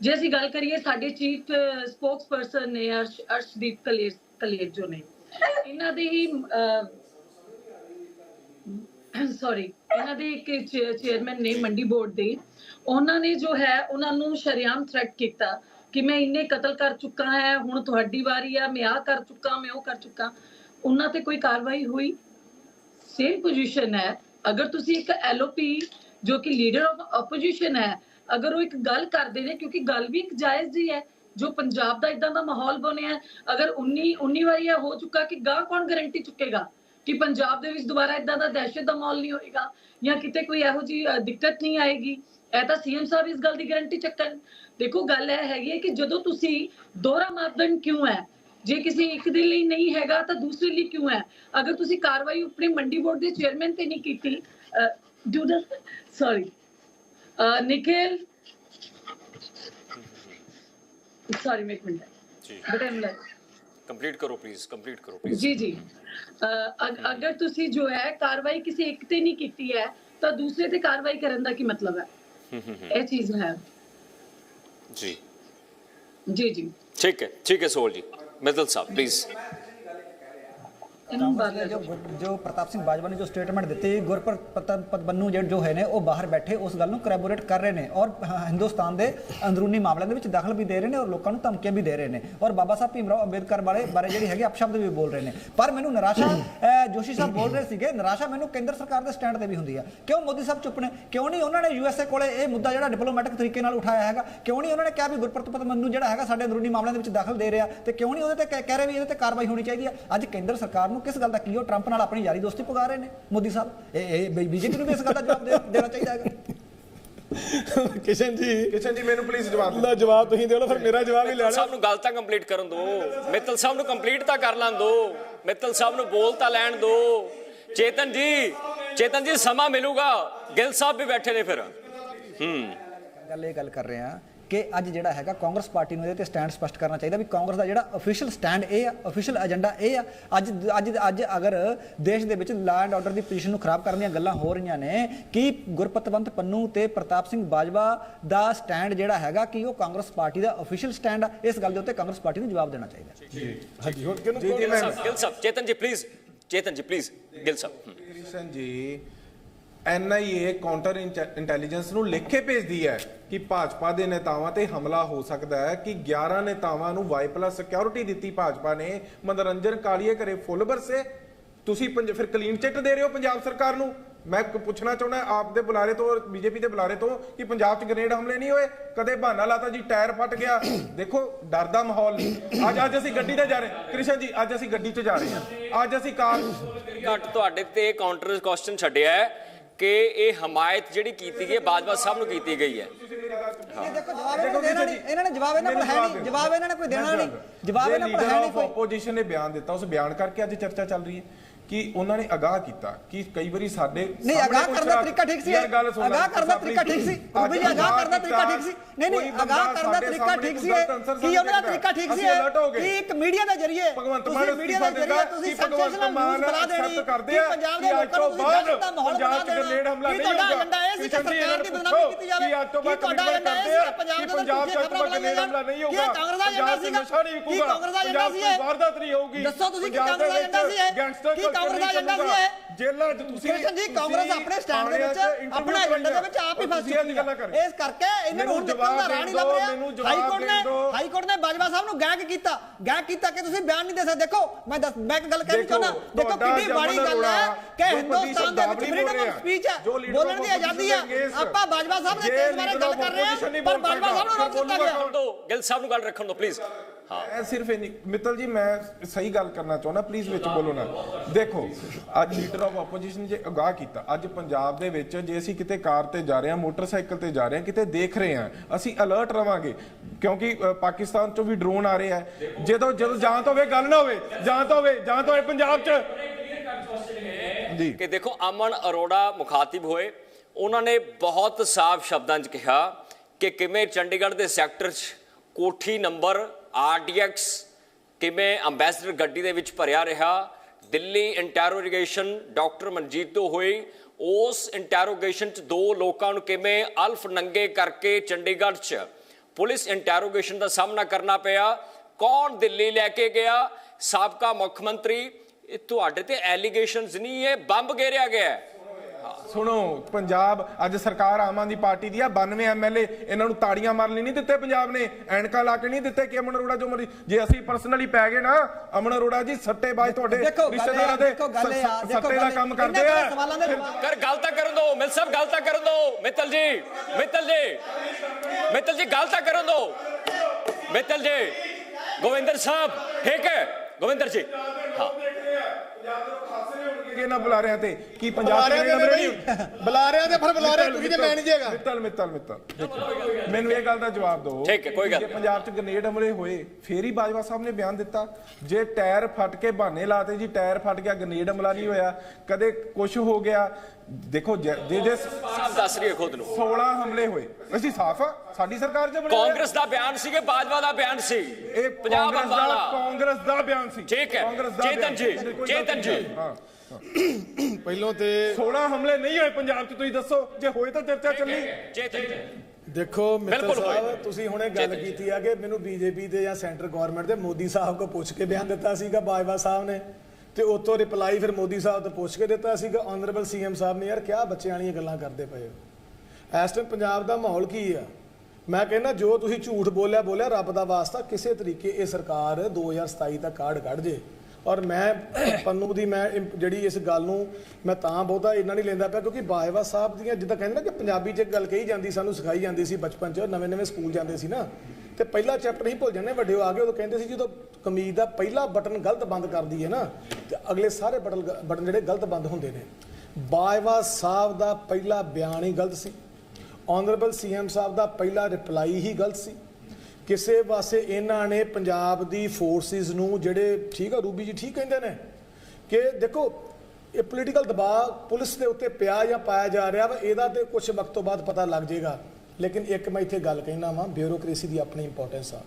ਜੇ ਅਸੀਂ ਗੱਲ ਕਰੀਏ, ਸਾਡੇ ਚੀਫ ਸਪੋਕਸਪਰਸਨ ਨੇ ਅਰਸ਼ਦੀਪ ਕਲੇਰ ਕਲੇਰ ਨੇ, ਇਹਨਾਂ ਦੇ ਹੀ ਸੌਰੀ ਇਹਨਾਂ ਦੇ ਇੱਕ ਚੇਅਰਮੈਨ ਨੇ ਮੰਡੀ ਬੋਰਡ ਦੇ। ਉਹਨਾਂ ਨੇ ਜੋ ਹੈ, ਉਹਨਾਂ ਨੂੰ ਸ਼ਰਿਆਮ ਥ੍ਰੈਟ ਕੀਤਾ। ਕਿ ਮੈਂ ਇੰਨੇ ਕਤਲ ਕਰ ਚੁੱਕਾ ਹੈ, ਹੁਣ ਤੁਹਾਡੀ ਵਾਰੀ ਆ, ਮੈਂ ਆ ਕਰ ਚੁੱਕਾ, ਮੈਂ ਉਹ ਕਰ ਚੁੱਕਾ। ਉਹਨਾਂ ਤੇ ਕੋਈ ਕਾਰਵਾਈ ਹੋਈ? ਸੇਮ ਪੋਜੀਸ਼ਨ ਹੈ। ਅਗਰ ਤੁਸੀਂ ਇੱਕ ਐਲਓਪੀ ਜੋ ਕਿ ਲੀਡਰ ਆਫ ਆਪੋਜੀਸ਼ਨ ਹੈ, ਅਗਰ ਉਹ ਇੱਕ ਗੱਲ ਕਰਦੇ ਨੇ, ਕਿਉਂਕਿ ਗੱਲ ਵੀ ਇੱਕ ਜਾਇਜ਼ ਜੀ ਹੈ, ਜੋ ਪੰਜਾਬ ਦਾ ਇਦਾਂ ਦਾ ਮਾਹੌਲ ਬਣਿਆ ਅਗਰ 19 19 ਵਾਰੀ ਇਹ ਹੋ ਚੁੱਕਾ ਕਿ ਗਾਂ ਕੌਣ ਗਾਰੰਟੀ ਚੁੱਕੇਗਾ? ਕਿ ਪੰਜਾਬ ਦੇ ਵਿੱਚ ਦੁਬਾਰਾ ਇਦਾਂ ਦਾ ਦਹਿਸ਼ਤ ਦਾ ਮਾਹੌਲ ਨਹੀਂ ਹੋਏਗਾ ਜਾਂ ਕਿਤੇ ਕੋਈ ਇਹੋ ਜੀ ਦਿੱਕਤ ਨਹੀਂ ਆਏਗੀ। ਇਹ ਤਾਂ ਸੀਐਮ ਸਾਹਿਬ ਇਸ ਗੱਲ ਦੀ ਗਾਰੰਟੀ ਚੱਕਣ। ਦੇਖੋ ਗੱਲ ਇਹ ਹੈਗੀ ਹੈ ਕਿ ਜਦੋਂ ਤੁਸੀਂ ਦੋਹਰਾ ਮਾਪਦੰਡ ਕਿਉਂ ਹੈ? ਜੇ ਕਿਸੇ ਇੱਕ ਦੇ ਲਈ ਨਹੀਂ ਹੈਗਾ ਤਾਂ ਦੂਸਰੇ ਲਈ ਕਿਉਂ ਹੈ? ਅਗਰ ਤੁਸੀਂ ਕਾਰਵਾਈ ਆਪਣੇ ਮੰਡੀ ਬੋਰਡ ਦੇ ਚੇਅਰਮੈਨ ਤੇ ਨਹੀਂ ਕੀਤੀ do the sorry Nikhil sorry ਮੈਂ ਇੱਕ ਮਿੰਟ। ਜੀ ਬਟ ਆਮ ਲਾਈਕ ਕੰਪਲੀਟ ਕਰੋ ਪਲੀਜ਼ ਕੰਪਲੀਟ ਕਰੋ ਪਲੀਜ਼ ਜੀ ਜੀ। ਅਗਰ ਤੁਸੀਂ ਜੋ ਹੈ ਕਾਰਵਾਈ ਕਿਸੇ ਇੱਕ ਤੇ ਨਹੀਂ ਕੀਤੀ ਹੈ ਤਾਂ ਦੂਸਰੇ ਤੇ ਕਾਰਵਾਈ ਕਰਨ ਦਾ ਕੀ ਮਤਲਬ ਹੈ? ਇਹ ਚੀਜ਼ ਹੈ। ਜੀ। ਜੀ ਜੀ। ਠੀਕ ਹੈ ਠੀਕ ਹੈ ਸੋਲ ਜੀ। ਮਿਤਲ ਸਾਹਿਬ ਪਲੀਜ਼ ਇਹਨੂੰ ਬਾਅਦ ਜੋ ਪ੍ਰਤਾਪ ਸਿੰਘ ਬਾਜਵਾ ਨੇ ਜੋ ਸਟੇਟਮੈਂਟ ਦਿੱਤੀ ਗੁਰਪ੍ਰਤਾਪ ਬੰਨੂ ਜਿਹੜੇ ਜੋ ਹੈ ਨੇ ਉਹ ਬਾਹਰ ਬੈਠੇ ਉਸ ਗੱਲ ਨੂੰ ਕਰੈਬੋਰੇਟ ਕਰ ਰਹੇ ਨੇ ਔਰ ਹ- ਹਿੰਦੁਸਤਾਨ ਦੇ ਅੰਦਰੂਨੀ ਮਾਮਲਿਆਂ ਦੇ ਵਿੱਚ ਦਖਲ ਵੀ ਦੇ ਰਹੇ ਨੇ ਔਰ ਲੋਕਾਂ ਨੂੰ ਧਮਕੀਆਂ ਵੀ ਦੇ ਰਹੇ ਨੇ ਔਰ ਬਾਬਾ ਸਾਹਿਬ ਭੀਮਰਾਓ ਅੰਬੇਦਕਰ ਬਾਰੇ ਬਾਰੇ ਜਿਹੜੀ ਹੈਗੀ ਅਪਸ਼ਬਦ ਵੀ ਬੋਲ ਰਹੇ ਨੇ। ਪਰ ਮੈਨੂੰ ਨਿਰਾਸ਼ਾ ਜੋਸ਼ੀ ਸਾਹਿਬ ਬੋਲ ਰਹੇ ਸੀਗੇ ਨਿਰਾਸ਼ਾ ਮੈਨੂੰ ਕੇਂਦਰ ਸਰਕਾਰ ਦੇ ਸਟੈਂਡ ਤੇ ਵੀ ਹੁੰਦੀ ਆ। ਕਿਉਂ ਮੋਦੀ ਸਾਹਿਬ ਚੁੱਪ ਨੇ? ਕਿਉਂ ਨਹੀਂ ਉਹਨਾਂ ਨੇ ਯੂਐਸਏ ਕੋਲੇ ਇਹ ਮੁੱਦਾ ਜਿਹੜਾ ਡਿਪਲੋਮੈਟਿਕ ਤਰੀਕੇ ਨਾਲ ਉਠਾਇਆ ਹੈਗਾ? ਕਿਉਂ ਨਹੀਂ ਉਹਨਾਂ ਨੇ ਕਿਹਾ ਵੀ ਗੁਰਪ੍ਰਤਾਪ ਬੰਨੂ ਜਿਹੜਾ ਹੈਗਾ ਸਾਡੇ ਅੰਦਰੂਨੀ ਮਾਮਲਿਆਂ ਦੇ ਵਿੱਚ ਦਖਲ ਦੇ ਰਿਹਾ? ਤੇ ਕਿਉਂ ਨਹੀਂ ਉਹਦੇ ਤੇ ਕਹਿ- ਕਹਿ ਰਹੇ ਵੀ ਇਹਦੇ ਤੇ ਕਾਰਵਾਈ ਹੋਣੀ ਚਾਹੀਦੀ ਆ? ਅੱਜ ਕੇਂਦਰ ਸਰਕਾਰ ਨੂੰ ਕਿਸ ਗੱਲ ਦਾ ਕੀ ਉਹ ਟਰੰਪ ਨਾਲ ਆਪਣੀ ਯਾਰੀ ਦੋਸਤੀ ਪੁਗਾ ਰਹੇ ਨੇ ਮੋਦੀ ਸਾਹਿਬ? ਇਹ ਇਹ ਬੀਜੇਪੀ ਨੂੰ ਵੀ ਇਸ ਗੱਲ ਦਾ ਜਵਾਬ ਦੇ- ਦੇਣਾ ਚਾਹੀਦਾ ਹੈਗਾ। ਕਿਸ਼ਨ ਜੀ। ਕਿਸ਼ਨ ਜੀ ਮੈਨੂੰ ਪਲੀਜ਼ ਜਵਾਬ ਦਿਓ। ਦਾ ਜਵਾਬ ਤੁਸੀਂ ਦੇ ਲਓ ਫਿਰ ਮੇਰਾ ਜਵਾਬ ਹੀ ਲੈ ਲਓ ਸਾਹਿਬ ਨੂੰ ਗੱਲ ਤਾਂ ਕੰਪਲੀਟ ਕਰਨ ਦਿਓ ਮਿੱਤਲ ਸਾਹਿਬ ਨੂੰ ਕੰਪਲੀਟ ਤਾਂ ਕਰ ਲੈਣ ਦਿਓ ਮਿੱਤਲ ਸਾਹਿਬ ਨੂੰ ਬੋਲ ਤਾਂ ਲੈਣ ਦਿਓ ਚੇਤਨ ਜੀ ਚੇਤਨ ਜੀ ਸਮਾਂ ਮਿਲੂਗਾ। ਗਿੱਲ ਸਾਹਿਬ ਵੀ ਬੈਠੇ ਨੇ ਫਿਰ। ਹੂੰ। ਗੱਲ ਇਹ ਗੱਲ ਕਰ ਰਹੇ ਆ ਕਿ ਅੱਜ ਜਿਹੜਾ ਹੈਗਾ ਕਾਂਗਰਸ ਪਾਰਟੀ ਨੂੰ ਇਹਦੇ ਤੇ ਸਟੈਂਡ ਸਪਸ਼ਟ ਕਰਨਾ ਚਾਹੀਦਾ ਵੀ ਕਾਂਗਰਸ ਦਾ ਜਿਹੜਾ ਅਫੀਸ਼ੀਅਲ ਸਟੈਂਡ ਇਹ ਆ ਅਫੀਸ਼ੀਅਲ ਏਜੰਡਾ ਇਹ ਆ ਅੱਜ ਅੱਜ ਅੱਜ ਅਗਰ ਦੇਸ਼ ਦੇ ਵਿੱਚ law and order the position ਨੂੰ ਖਰਾਬ ਕਰਨ ਦੀਆਂ ਗੱਲਾਂ ਹੋ ਰਹੀਆਂ ਨੇ ਕਿ ਗੁਰਪਤਵੰਤ ਪੰਨੂ ਤੇ ਪ੍ਰਤਾਪ ਸਿੰਘ ਬਾਜਵਾ ਦਾ ਸਟੈਂਡ ਜਿਹੜਾ ਹੈਗਾ ਕਿ ਉਹ ਕਾਂਗਰਸ ਪਾਰਟੀ ਦਾ ਅਫੀਸ਼ੀਅਲ ਸਟੈਂਡ ਆ? ਇਸ ਗੱਲ ਦੇ ਉੱਤੇ ਕਾਂਗਰਸ ਪਾਰਟੀ ਨੂੰ ਜਵਾਬ ਦੇਣਾ ਚਾਹੀਦਾ। ਹਾਂਜੀ ਹੋਰ ਕਿਹਨੂੰ ਜੀ ਜੀ ਗਿੱਲ ਸਾਹਿਬ ਚੇਤਨ ਜੀ ਪਲੀਜ਼ ਚੇਤਨ ਜੀ ਪਲੀਜ਼ ਗਿੱਲ ਸਾਹਿਬ। ਜੀ ਐਨਆਈਏ ਕਾਊਂਟਰ ਇੰਟੈਲੀਜੈਂਸ ਨੂੰ ਲਿਖ ਕੇ ਭੇਜਦੀ ਹੈ ਕਿ ਭਾਜਪਾ ਦੇ ਨੇਤਾਵਾਂ ਤੇ ਹਮਲਾ ਹੋ ਸਕਦਾ ਹੈ, ਕਿ 11 ਨੇਤਾਵਾਂ ਨੂੰ ਵਾਈ ਪਲੱਸ ਸਿਕਿਉਰਿਟੀ ਦਿੱਤੀ ਭਾਜਪਾ ਨੇ। ਮਨੋਰੰਜਨ ਕਾਲੀਏ ਘਰੇ ਫੁੱਲ ਬਰਸੇ। ਤੁਸੀਂ ਫਿਰ ਕਲੀਨ ਚਿੱਟ ਦੇ ਰਹੇ ਹੋ ਪੰਜਾਬ ਸਰਕਾਰ ਨੂੰ। ਮੈਂ ਪੁੱਛਣਾ ਚਾਹੁੰਦਾ ਆਪ ਦੇ ਬੁਲਾਰੇ ਤੋਂ ਔਰ ਬੀਜੇਪੀ ਦੇ ਬੁਲਾਰੇ ਤੋਂ ਕਿ ਪੰਜਾਬ 'ਚ ਗ੍ਰੇਨੇਡ ਹਮਲੇ ਨਹੀਂ ਹੋਏ? ਕਦੇ ਬਹਾਨਾ ਲਾਤਾ ਜੀ, ਟਾਇਰ ਫਟ ਗਿਆ। ਦੇਖੋ, ਡਰ ਦਾ ਮਾਹੌਲ ਅੱਜ ਅੱਜ ਅਸੀਂ ਗੱਡੀ ਤੇ ਜਾ ਰਹੇ ਕ੍ਰਿਸ਼ਨ ਜੀ, ਅੱਜ ਅਸੀਂ ਗੱਡੀ 'ਚ ਜਾ ਰਹੇ ਹਾਂ। ਅੱਜ ਅਸੀਂ ਕਾਰ ਘੱਟ ਤੁਹਾਡੇ ਤੇ ਕਾਊਂਟਰ ਕੁਐਸਚਨ ਛੱਡਿਆ ਹੈ। ਕਿ ਇਹ ਹਮਾਇਤ ਜਿਹੜੀ ਕੀਤੀ ਗਈ ਹੈ ਬਾਜਵਾ ਸਾਹਿਬ ਨੂੰ ਕੀਤੀ ਗਈ ਹੈ। ਇਹ ਦੇਖੋ ਜਵਾਬ ਇਹਨਾਂ ਨੇ ਦੇਣਾ ਨਹੀਂ। ਇਹਨਾਂ ਨੇ ਜਵਾਬ ਇਹਨਾਂ ਕੋਲ ਹੈ ਨਹੀਂ। ਜਵਾਬ ਇਹਨਾਂ ਨੇ ਕੋਈ ਦੇਣਾ ਨਹੀਂ। ਜਵਾਬ ਇਹਨਾਂ ਕੋਲ ਹੈ ਨਹੀਂ ਕੋਈ। ਆਪੋਜੀਸ਼ਨ ਨੇ ਬਿਆਨ ਦਿੱਤਾ ਉਸ ਬਿਆਨ ਕਰਕੇ ਅੱਜ ਚਰਚਾ ਚੱਲ ਰਹੀ ਹੈ। ਕਿ ਉਹਨਾਂ ਨੇ ਅਗਾਹ ਕੀਤਾ ਕਿ ਕਈ ਵਾਰੀ ਸਾਡੇ ਨਹੀਂ ਅਗਾਹ ਕਰਨ ਦਾ ਤਰੀਕਾ ਠੀਕ ਸੀ। ਅਗਾਹ ਕਰਨ ਦਾ ਤਰੀਕਾ ਠੀਕ ਸੀ। ਅੱਜ ਰੂਬੀ ਜੀ ਅਗਾਹ ਕਰਨ ਦਾ ਤਰੀਕਾ ਠੀਕ ਸੀ। ਨਹੀਂ ਨਹੀਂ ਅਗਾਹ ਕਰਨ ਦਾ ਤਰੀਕਾ ਠੀਕ ਸੀ। ਕੀ ਉਹਨਾਂ ਦਾ ਤਰੀਕਾ ਠੀਕ ਸੀ। ਕਿ ਇੱਕ ਮੀਡੀਆ ਦੇ ਜ਼ਰੀਏ? ਤੁਸੀਂ ਮੀਡੀਆ ਦੇ ਜ਼ਰੀਏ ਤੁਸੀਂ ਸੈਂਸੇਸ਼ਨਲ ਨਿਊਜ਼ ਬਣਾ ਦੇਣੀ। ਕਿ ਪੰਜਾਬ ਦੇ ਅੱਜ ਲੋਕਾਂ ਨੂੰ ਤੋਂ ਬਾਅਦ ਦਹਿਸ਼ਤ ਦਾ ਮਾਹੌਲ ਬਣਾ ਪੰਜਾਬ 'ਚ ਗ੍ਰੇਨੇਡ ਹਮਲਾ ਨਹੀਂ ਹੋਊਗਾ। ਏਜੰਡਾ ਇਹ ਸੀ ਕਿ ਸਰਕਾਰ ਦੀ ਬਦਨਾਮੀ ਕੀਤੀ ਜਾਵੇ? ਕਿ ਅੱਜ ਤੋਂ ਬਾਅਦ ਤੁਹਾਡਾ ਏਜੰਡਾ ਇਹ ਸੀ? ਕਿ ਪੰਜਾਬ ਦੇ ਪੰਜਾਬ ਅੰਦਰ 'ਚ ਖਬਰਾਂ ਗ੍ਰੇਨੇਡ ਹਮਲਾ ਨਹੀਂ ਹੋਊਗਾ ਕੀ ਕਾਂਗਰਸ ਦਾ ਏਜੰਡਾ ਸੀਗਾ ਕੀ ਕਾਂਗਰਸ ਦਾ ਏਜੰਡਾ ਸੀ ਵਾਰਦਾਤ ਨਹੀਂ ਹੋਊਗੀ ਦੱਸੋ ਤੁਸੀਂ ਕੀ ਕਾਂਗਰਸ ਦਾ ਏਜੰਡਾ ਸੀ ਇਹ? ਗੈਂਗਸਟਰ ਕਾਂਗਰਸ ਦਾ ਏਜੰਡਾ ਸੀ ਇਹ? ਜੇਲ੍ਹਾਂ 'ਚ ਤੁਸੀਂ ਕ੍ਰਿਸ਼ਨ ਜੀ ਕਾਂਗਰਸ ਆਪਣੇ ਸਟੈਂਡ ਦੇ ਵਿੱਚ ਆਪਣਾ ਏਜੰਡਾ ਦੇ ਵਿੱਚ ਆਪ ਹੀ ਫਸ ਚੁੱਕੀ ਹੈ। ਇਸ ਕਰਕੇ ਇਹਨਾਂ ਨੂੰ ਹੁਣ ਨਿਕਲਣ ਦਾ ਰਾਹ ਨਹੀਂ ਲੱਭ ਰਿਹਾ। ਹਾਈ ਕੋਰਟ ਨੇ ਹਾਈ ਕੋਰਟ ਨੇ ਬਾਜਵਾ ਸਾਹਿਬ ਨੂੰ ਗੈਗ ਕੀਤਾ। ਗੈਗ ਕੀਤਾ ਕਿ ਤੁਸੀਂ ਬਿਆਨ ਨਹੀਂ ਦੇ ਸਕਦੇ। ਦੇਖੋ ਮੈਂ ਦੱਸ ਮੈਂ ਇੱਕ ਗੱਲ ਕਹਿਣੀ ਦੇਖੋ, ਚਾਹੁੰਦਾ ਦੇਖੋ ਕਿੰਨੀ ਬਾੜੀ ਜਮਨ ਗੱਲ ਹੈ ਕਿ ਹਿੰਦੁਸਤਾਨ ਦੇ ਵਿੱਚ ਫਰੀडम ਆਫ ਸਪੀਚ ਹੈ। ਬੋਲਣ ਦੀ ਆਜ਼ਾਦੀ ਹੈ। ਆਪਾਂ ਬਾਜਵਾ ਸਾਹਿਬ ਦੇ ਕੇਸ ਬਾਰੇ ਗੱਲ ਕਰ ਰਹੇ ਹਾਂ ਪਰ ਬਾਜਵਾ ਸਾਹਿਬ ਨੂੰ ਰੋਕ ਦਿੱਤਾ ਗਿਆ। ਗਿੱਲ ਸਾਹਿਬ ਨੂੰ ਗੱਲ ਰੱਖਣ ਦਿਓ ਪਲੀਜ਼ ਮੈਂ ਸਿਰਫ ਇਹ ਮਿੱਤਲ ਜੀ ਮੈਂ ਸਹੀ ਗੱਲ ਕਰਨਾ ਚਾਹੁੰਦਾ ਪਲੀਜ਼ ਵਿੱਚ ਬੋਲੋ ਨਾ। ਦੇਖੋ ਅੱਜ ਲੀਡਰ ਆਫ ਆਪੋਜੀਸ਼ਨ ਜੇ ਅਗਾਹ ਕੀਤਾ ਅੱਜ ਪੰਜਾਬ ਦੇ ਵਿੱਚ ਜੇ ਅਸੀਂ ਕਿਤੇ ਕਾਰ ਤੇ ਜਾ ਰਹੇ ਹਾਂ ਮੋਟਰਸਾਈਕਲ ਤੇ ਜਾ ਰਹੇ ਹਾਂ ਕਿਤੇ ਦੇਖ ਰਹੇ ਹਾਂ ਅਸੀਂ ਅਲਰਟ ਰਵਾਂਗੇ। ਕਿਉਂਕਿ ਪਾਕਿਸਤਾਨ ਚੋਂ ਵੀ ਡਰੋਨ ਆ ਰਹੇ ਆ ਜਦੋਂ ਜਦੋਂ ਜਾਂ ਤਾਂ ਹੋਵੇ ਗੱਲ ਨਾ ਹੋਵੇ ਜਾਂ ਤਾਂ ਹੋਵੇ ਜਾਂ ਤਾਂ ਹੋਵੇ ਪੰਜਾਬ 'ਚ। ਜੀ। ਕਿ ਦੇਖੋ ਅਮਨ ਅਰੋੜਾ ਮੁਖਾਤਿਬ ਹੋਏ ਉਹਨਾਂ ਨੇ ਬਹੁਤ ਸਾਫ਼ ਸ਼ਬਦਾਂ 'ਚ ਕਿਹਾ ਕਿ ਕਿਵੇਂ ਚੰਡੀਗੜ੍ਹ ਦੇ ਸੈਕਟਰ 'ਚ ਕੋਠੀ ਨੰਬਰ ਆਰਡੀਐਕਸ ਕਿਵੇਂ ਅੰਬੈਸਡਰ ਗੱਡੀ ਦੇ ਵਿੱਚ ਭਰਿਆ ਰਿਹਾ, ਦਿੱਲੀ ਇੰਟਰੋਗੇਸ਼ਨ ਡਾਕਟਰ ਮਨਜੀਤ ਤੋਂ ਹੋਈ, ਉਸ ਇੰਟਰੋਗੇਸ਼ਨ 'ਚ ਦੋ ਲੋਕਾਂ ਨੂੰ ਕਿਵੇਂ ਅਲਫ ਨੰਗੇ ਕਰਕੇ ਚੰਡੀਗੜ੍ਹ 'ਚ ਪੁਲਿਸ ਇੰਟਰੋਗੇਸ਼ਨ ਦਾ ਸਾਹਮਣਾ ਕਰਨਾ ਪਿਆ, ਕੌਣ ਦਿੱਲੀ ਲੈ ਕੇ ਗਿਆ, ਸਾਬਕਾ ਮੁੱਖ ਮੰਤਰੀ, ਇਹ ਤੁਹਾਡੇ ਤੇ ਐਲੀਗੇਸ਼ਨਸ ਨਹੀਂ, ਇਹ ਬੰਬ ਗੇਰਿਆ ਗਿਆ ਹੈ। ਸੁਣੋ ਪੰਜਾਬ ਅੱਜ ਸਰਕਾਰ ਆਮ ਆਦਮੀ ਪਾਰਟੀ ਦੀ ਆ 92 ਐਮਐਲਏ ਇਹਨਾਂ ਨੂੰ ਤਾੜੀਆਂ ਮਾਰਨ ਲਈ ਨਹੀਂ ਦਿੱਤੇ ਪੰਜਾਬ ਨੇ ਐਨਕਾਂ ਲਾ ਕੇ ਨਹੀਂ ਦਿੱਤੇ ਕਿ ਅਮਨ ਅਰੋੜਾ ਜੋ ਮਰਜ਼ੀ ਜੇ ਅਸੀਂ ਪਰਸਨਲੀ ਪੈ ਗਏ ਨਾ ਅਮਨ ਅਰੋੜਾ ਜੀ ਸੱਟੇਬਾਜ਼ ਤੁਹਾਡੇ ਰਿਸ਼ਤੇਦਾਰਾਂ ਦੇ ਸੱਟੇ ਦਾ ਕੰਮ ਕਰਦੇ ਆ। ਕਰ ਗੱਲ ਤਾਂ ਕਰਨ ਦੋ ਮਿਲ ਸਾਹਿਬ ਗੱਲ ਤਾਂ ਕਰਨ ਦੋ। ਮਿੱਤਲ ਜੀ ਮਿੱਤਲ ਜੀ ਮਿੱਤਲ ਜੀ ਗੱਲ ਤਾਂ ਕਰਨ ਦੋ। ਮਿੱਤਲ ਜੀ ਗੋਵਿੰਦਰ ਸਾਹਿਬ ਠੀਕ ਹੈ? ਗੋਵਿੰਦਰ ਜੀ ਹਾਂ। ਕਿ ਨਾ ਬੁਲਾ ਰਹੇ ਤੇ ਕੀ ਪੰਜਾਬ ਬੁਲਾ ਰਹੇ ਦੇ ਤੇ ਨੰਬਰ ਬਈ, ਬੁਲਾ ਰਹੇ ਤੇ ਫਿਰ ਬੁਲਾ ਰਹੇ ਤੁਸੀਂ ਤੇ ਮੈਂ ਨਹੀਂ ਜੇਗਾ ਮਿੱਤਲ ਮਿੱਤਲ ਮਿੱਤਲ। ਦੇਖੋ, ਮੈਨੂੰ ਇਹ ਗੱਲ ਦਾ ਜਵਾਬ ਦਿਓ ਠੀਕ ਹੈ, ਕੋਈ ਗੱਲ ਜੇ ਪੰਜਾਬ 'ਚ ਗ੍ਰਨੇਡ ਹਮਲੇ ਹੋਏ ਫੇਰ ਹੀ ਬਾਜਵਾ ਸਾਹਿਬ ਨੇ ਬਿਆਨ ਦਿੱਤਾ। ਜੇ ਟਾਇਰ ਫਟ ਕੇ ਬਹਾਨੇ ਲਾਤੇ ਜੀ ਟਾਇਰ ਫਟ ਗਿਆ ਗ੍ਰਨੇਡ ਹਮਲਾ ਨਹੀਂ ਹੋਇਆ ਕਦੇ ਕੁਝ ਹੋ ਗਿਆ। ਦੇਖੋ ਜੇ ਜੇ ਦੱਸ ਰਹੀ ਹੈ ਖੁਦ ਨੂੰ। 16 ਹਮਲੇ ਹੋਏ। ਅਸੀਂ ਸਾਫ਼ ਆ ਸਾਡੀ ਸਰਕਾਰ। ਕਾਂਗਰਸ ਦਾ ਬਿਆਨ ਸੀ ਕਿ ਬਾਜਵਾ ਦਾ ਬਿਆਨ ਸੀ। ਇਹ ਪੰਜਾਬ ਵਾਲਾ ਕਾਂਗਰਸ ਦਾ ਬਿਆਨ ਸੀ। ਠੀਕ ਹੈ। ਕਾਂਗਰਸ ਦਾ ਚੇਤਨ ਬਿਆਨ ਜੀ, ਸੀ। ਕੋਈ ਚੇਤਨ ਗਲਤੀ ਜੀ। ਪਹਿਲੋਂ ਤੇ 16 ਹਮਲੇ ਨਹੀਂ ਹੋਏ ਪੰਜਾਬ 'ਚ ਤੁਸੀਂ ਦੱਸੋ ਜੇ ਹੋਏ ਤਾਂ ਚਰਚਾ ਚੱਲੀ। ਚੇਤਨ ਦੇਖੋ ਮਿੱਤਲ। ਸਾਹਿਬ ਤੁਸੀਂ ਹੁਣੇ ਗੱਲ। ਕੀਤੀ ਆ ਕਿ ਮੈਨੂੰ ਬੀਜੇਪੀ ਦੇ ਜਾਂ ਸੈਂਟਰ ਗਵਰਨਮੈਂਟ ਦੇ ਮੋਦੀ ਸਾਹਿਬ ਕੋ ਪੁੱਛ ਕੇ ਬਿਆਨ ਦਿੱਤਾ ਸੀਗਾ ਬਾਜਵਾ ਸਾਹਿਬ ਨੇ। ਤੇ ਉਤੋਂ ਰਿਪਲਾਈ ਫਿਰ ਮੋਦੀ ਸਾਹਿਬ ਤੋਂ ਪੁੱਛ ਕੇ ਦਿੱਤਾ ਸੀਗਾ। ਆਨਰੇਬਲ ਸੀਐਮ ਸਾਹਿਬ ਨੇ ਯਾਰ ਕਿਆ ਬੱਚਿਆਂ ਵਾਲੀਆਂ ਗੱਲਾਂ ਕਰਦੇ ਪਏ ਹੋ? ਇਸ ਟਾਈਮ ਪੰਜਾਬ ਦਾ ਮਾਹੌਲ ਕੀ ਆ? ਮੈਂ ਕਹਿੰਦਾ ਜੋ ਤੁਸੀਂ ਝੂਠ ਬੋਲਿਆ ਬੋਲਿਆ ਰੱਬ ਦਾ ਵਾਸਤਾ ਕਿਸੇ ਤਰੀਕੇ ਇਹ ਸਰਕਾਰ 2027 ਤੱਕ ਕਾਰਡ ਕੱਢ ਜੇ। ਔਰ ਮੈਂ ਪੰਨੂ ਦੀ ਮੈਂ ਜਿਹੜੀ ਇਸ ਗੱਲ ਨੂੰ ਮੈਂ ਤਾਂ ਬਹੁਤਾ ਇੰਨਾ ਨਹੀਂ ਲੈਂਦਾ ਪਿਆ ਕਿਉਂਕਿ ਬਾਜਵਾ ਸਾਹਿਬ ਦੀਆਂ ਜਿੱਦਾਂ ਕਹਿੰਦੇ ਨਾ ਕਿ ਪੰਜਾਬੀ 'ਚ ਇੱਕ ਗੱਲ ਕਹੀ ਜਾਂਦੀ, ਸਾਨੂੰ ਸਿਖਾਈ ਜਾਂਦੀ ਸੀ ਬਚਪਨ 'ਚ, ਨਵੇਂ ਨਵੇਂ ਸਕੂਲ ਜਾਂਦੇ ਸੀ ਨਾ। ਤੇ ਪਹਿਲਾ ਚੈਪਟਰ ਹੀ ਭੁੱਲ ਜਾਂਦੇ, ਵੱਡੇ ਆ ਗਏ ਉਦੋਂ ਕਹਿੰਦੇ ਸੀ ਜਦੋਂ ਕਮੀਜ਼ ਦਾ ਪਹਿਲਾ ਬਟਨ ਗਲਤ ਬੰਦ ਕਰਦੀ ਹੈ ਨਾ, ਤੇ ਅਗਲੇ ਸਾਰੇ ਬਟਨ ਬਟਨ ਜਿਹੜੇ ਗਲਤ ਬੰਦ ਹੁੰਦੇ ਨੇ। ਬਾਜਵਾ ਸਾਹਿਬ ਦਾ ਪਹਿਲਾ ਬਿਆਨ ਹੀ ਗਲਤ ਸੀ। ਆਨਰੇਬਲ ਸੀਐਮ ਸਾਹਿਬ ਦਾ ਪਹਿਲਾ ਰਿਪਲਾਈ ਹੀ ਗਲਤ ਸੀ। ਕਿਸੇ ਪਾਸੇ ਇਹਨਾਂ ਨੇ ਪੰਜਾਬ ਦੀ ਫੋਰਸਿਸ ਨੂੰ ਜਿਹੜੇ ਠੀਕ ਆ, ਰੂਬੀ ਜੀ ਠੀਕ ਕਹਿੰਦੇ ਨੇ ਕਿ ਦੇਖੋ, ਇਹ ਪੋਲੀਟੀਕਲ ਦਬਾਅ ਪੁਲਿਸ ਦੇ ਉੱਤੇ ਪਿਆ ਜਾਂ ਪਾਇਆ ਜਾ ਰਿਹਾ ਵਾ, ਇਹਦਾ ਤੇ ਕੁਝ ਵਕਤ ਤੋਂ ਬਾਅਦ ਪਤਾ ਲੱਗ ਜਾਏਗਾ। ਲੇਕਿਨ ਇੱਕ ਮੈਂ ਇੱਥੇ ਗੱਲ ਕਹਿਣਾ ਵਾਂ ਬਿਊਰੋਕ੍ਰੇਸੀ ਦੀ ਆਪਣੀ ਇੰਪੋਰਟੈਂਸ ਆ।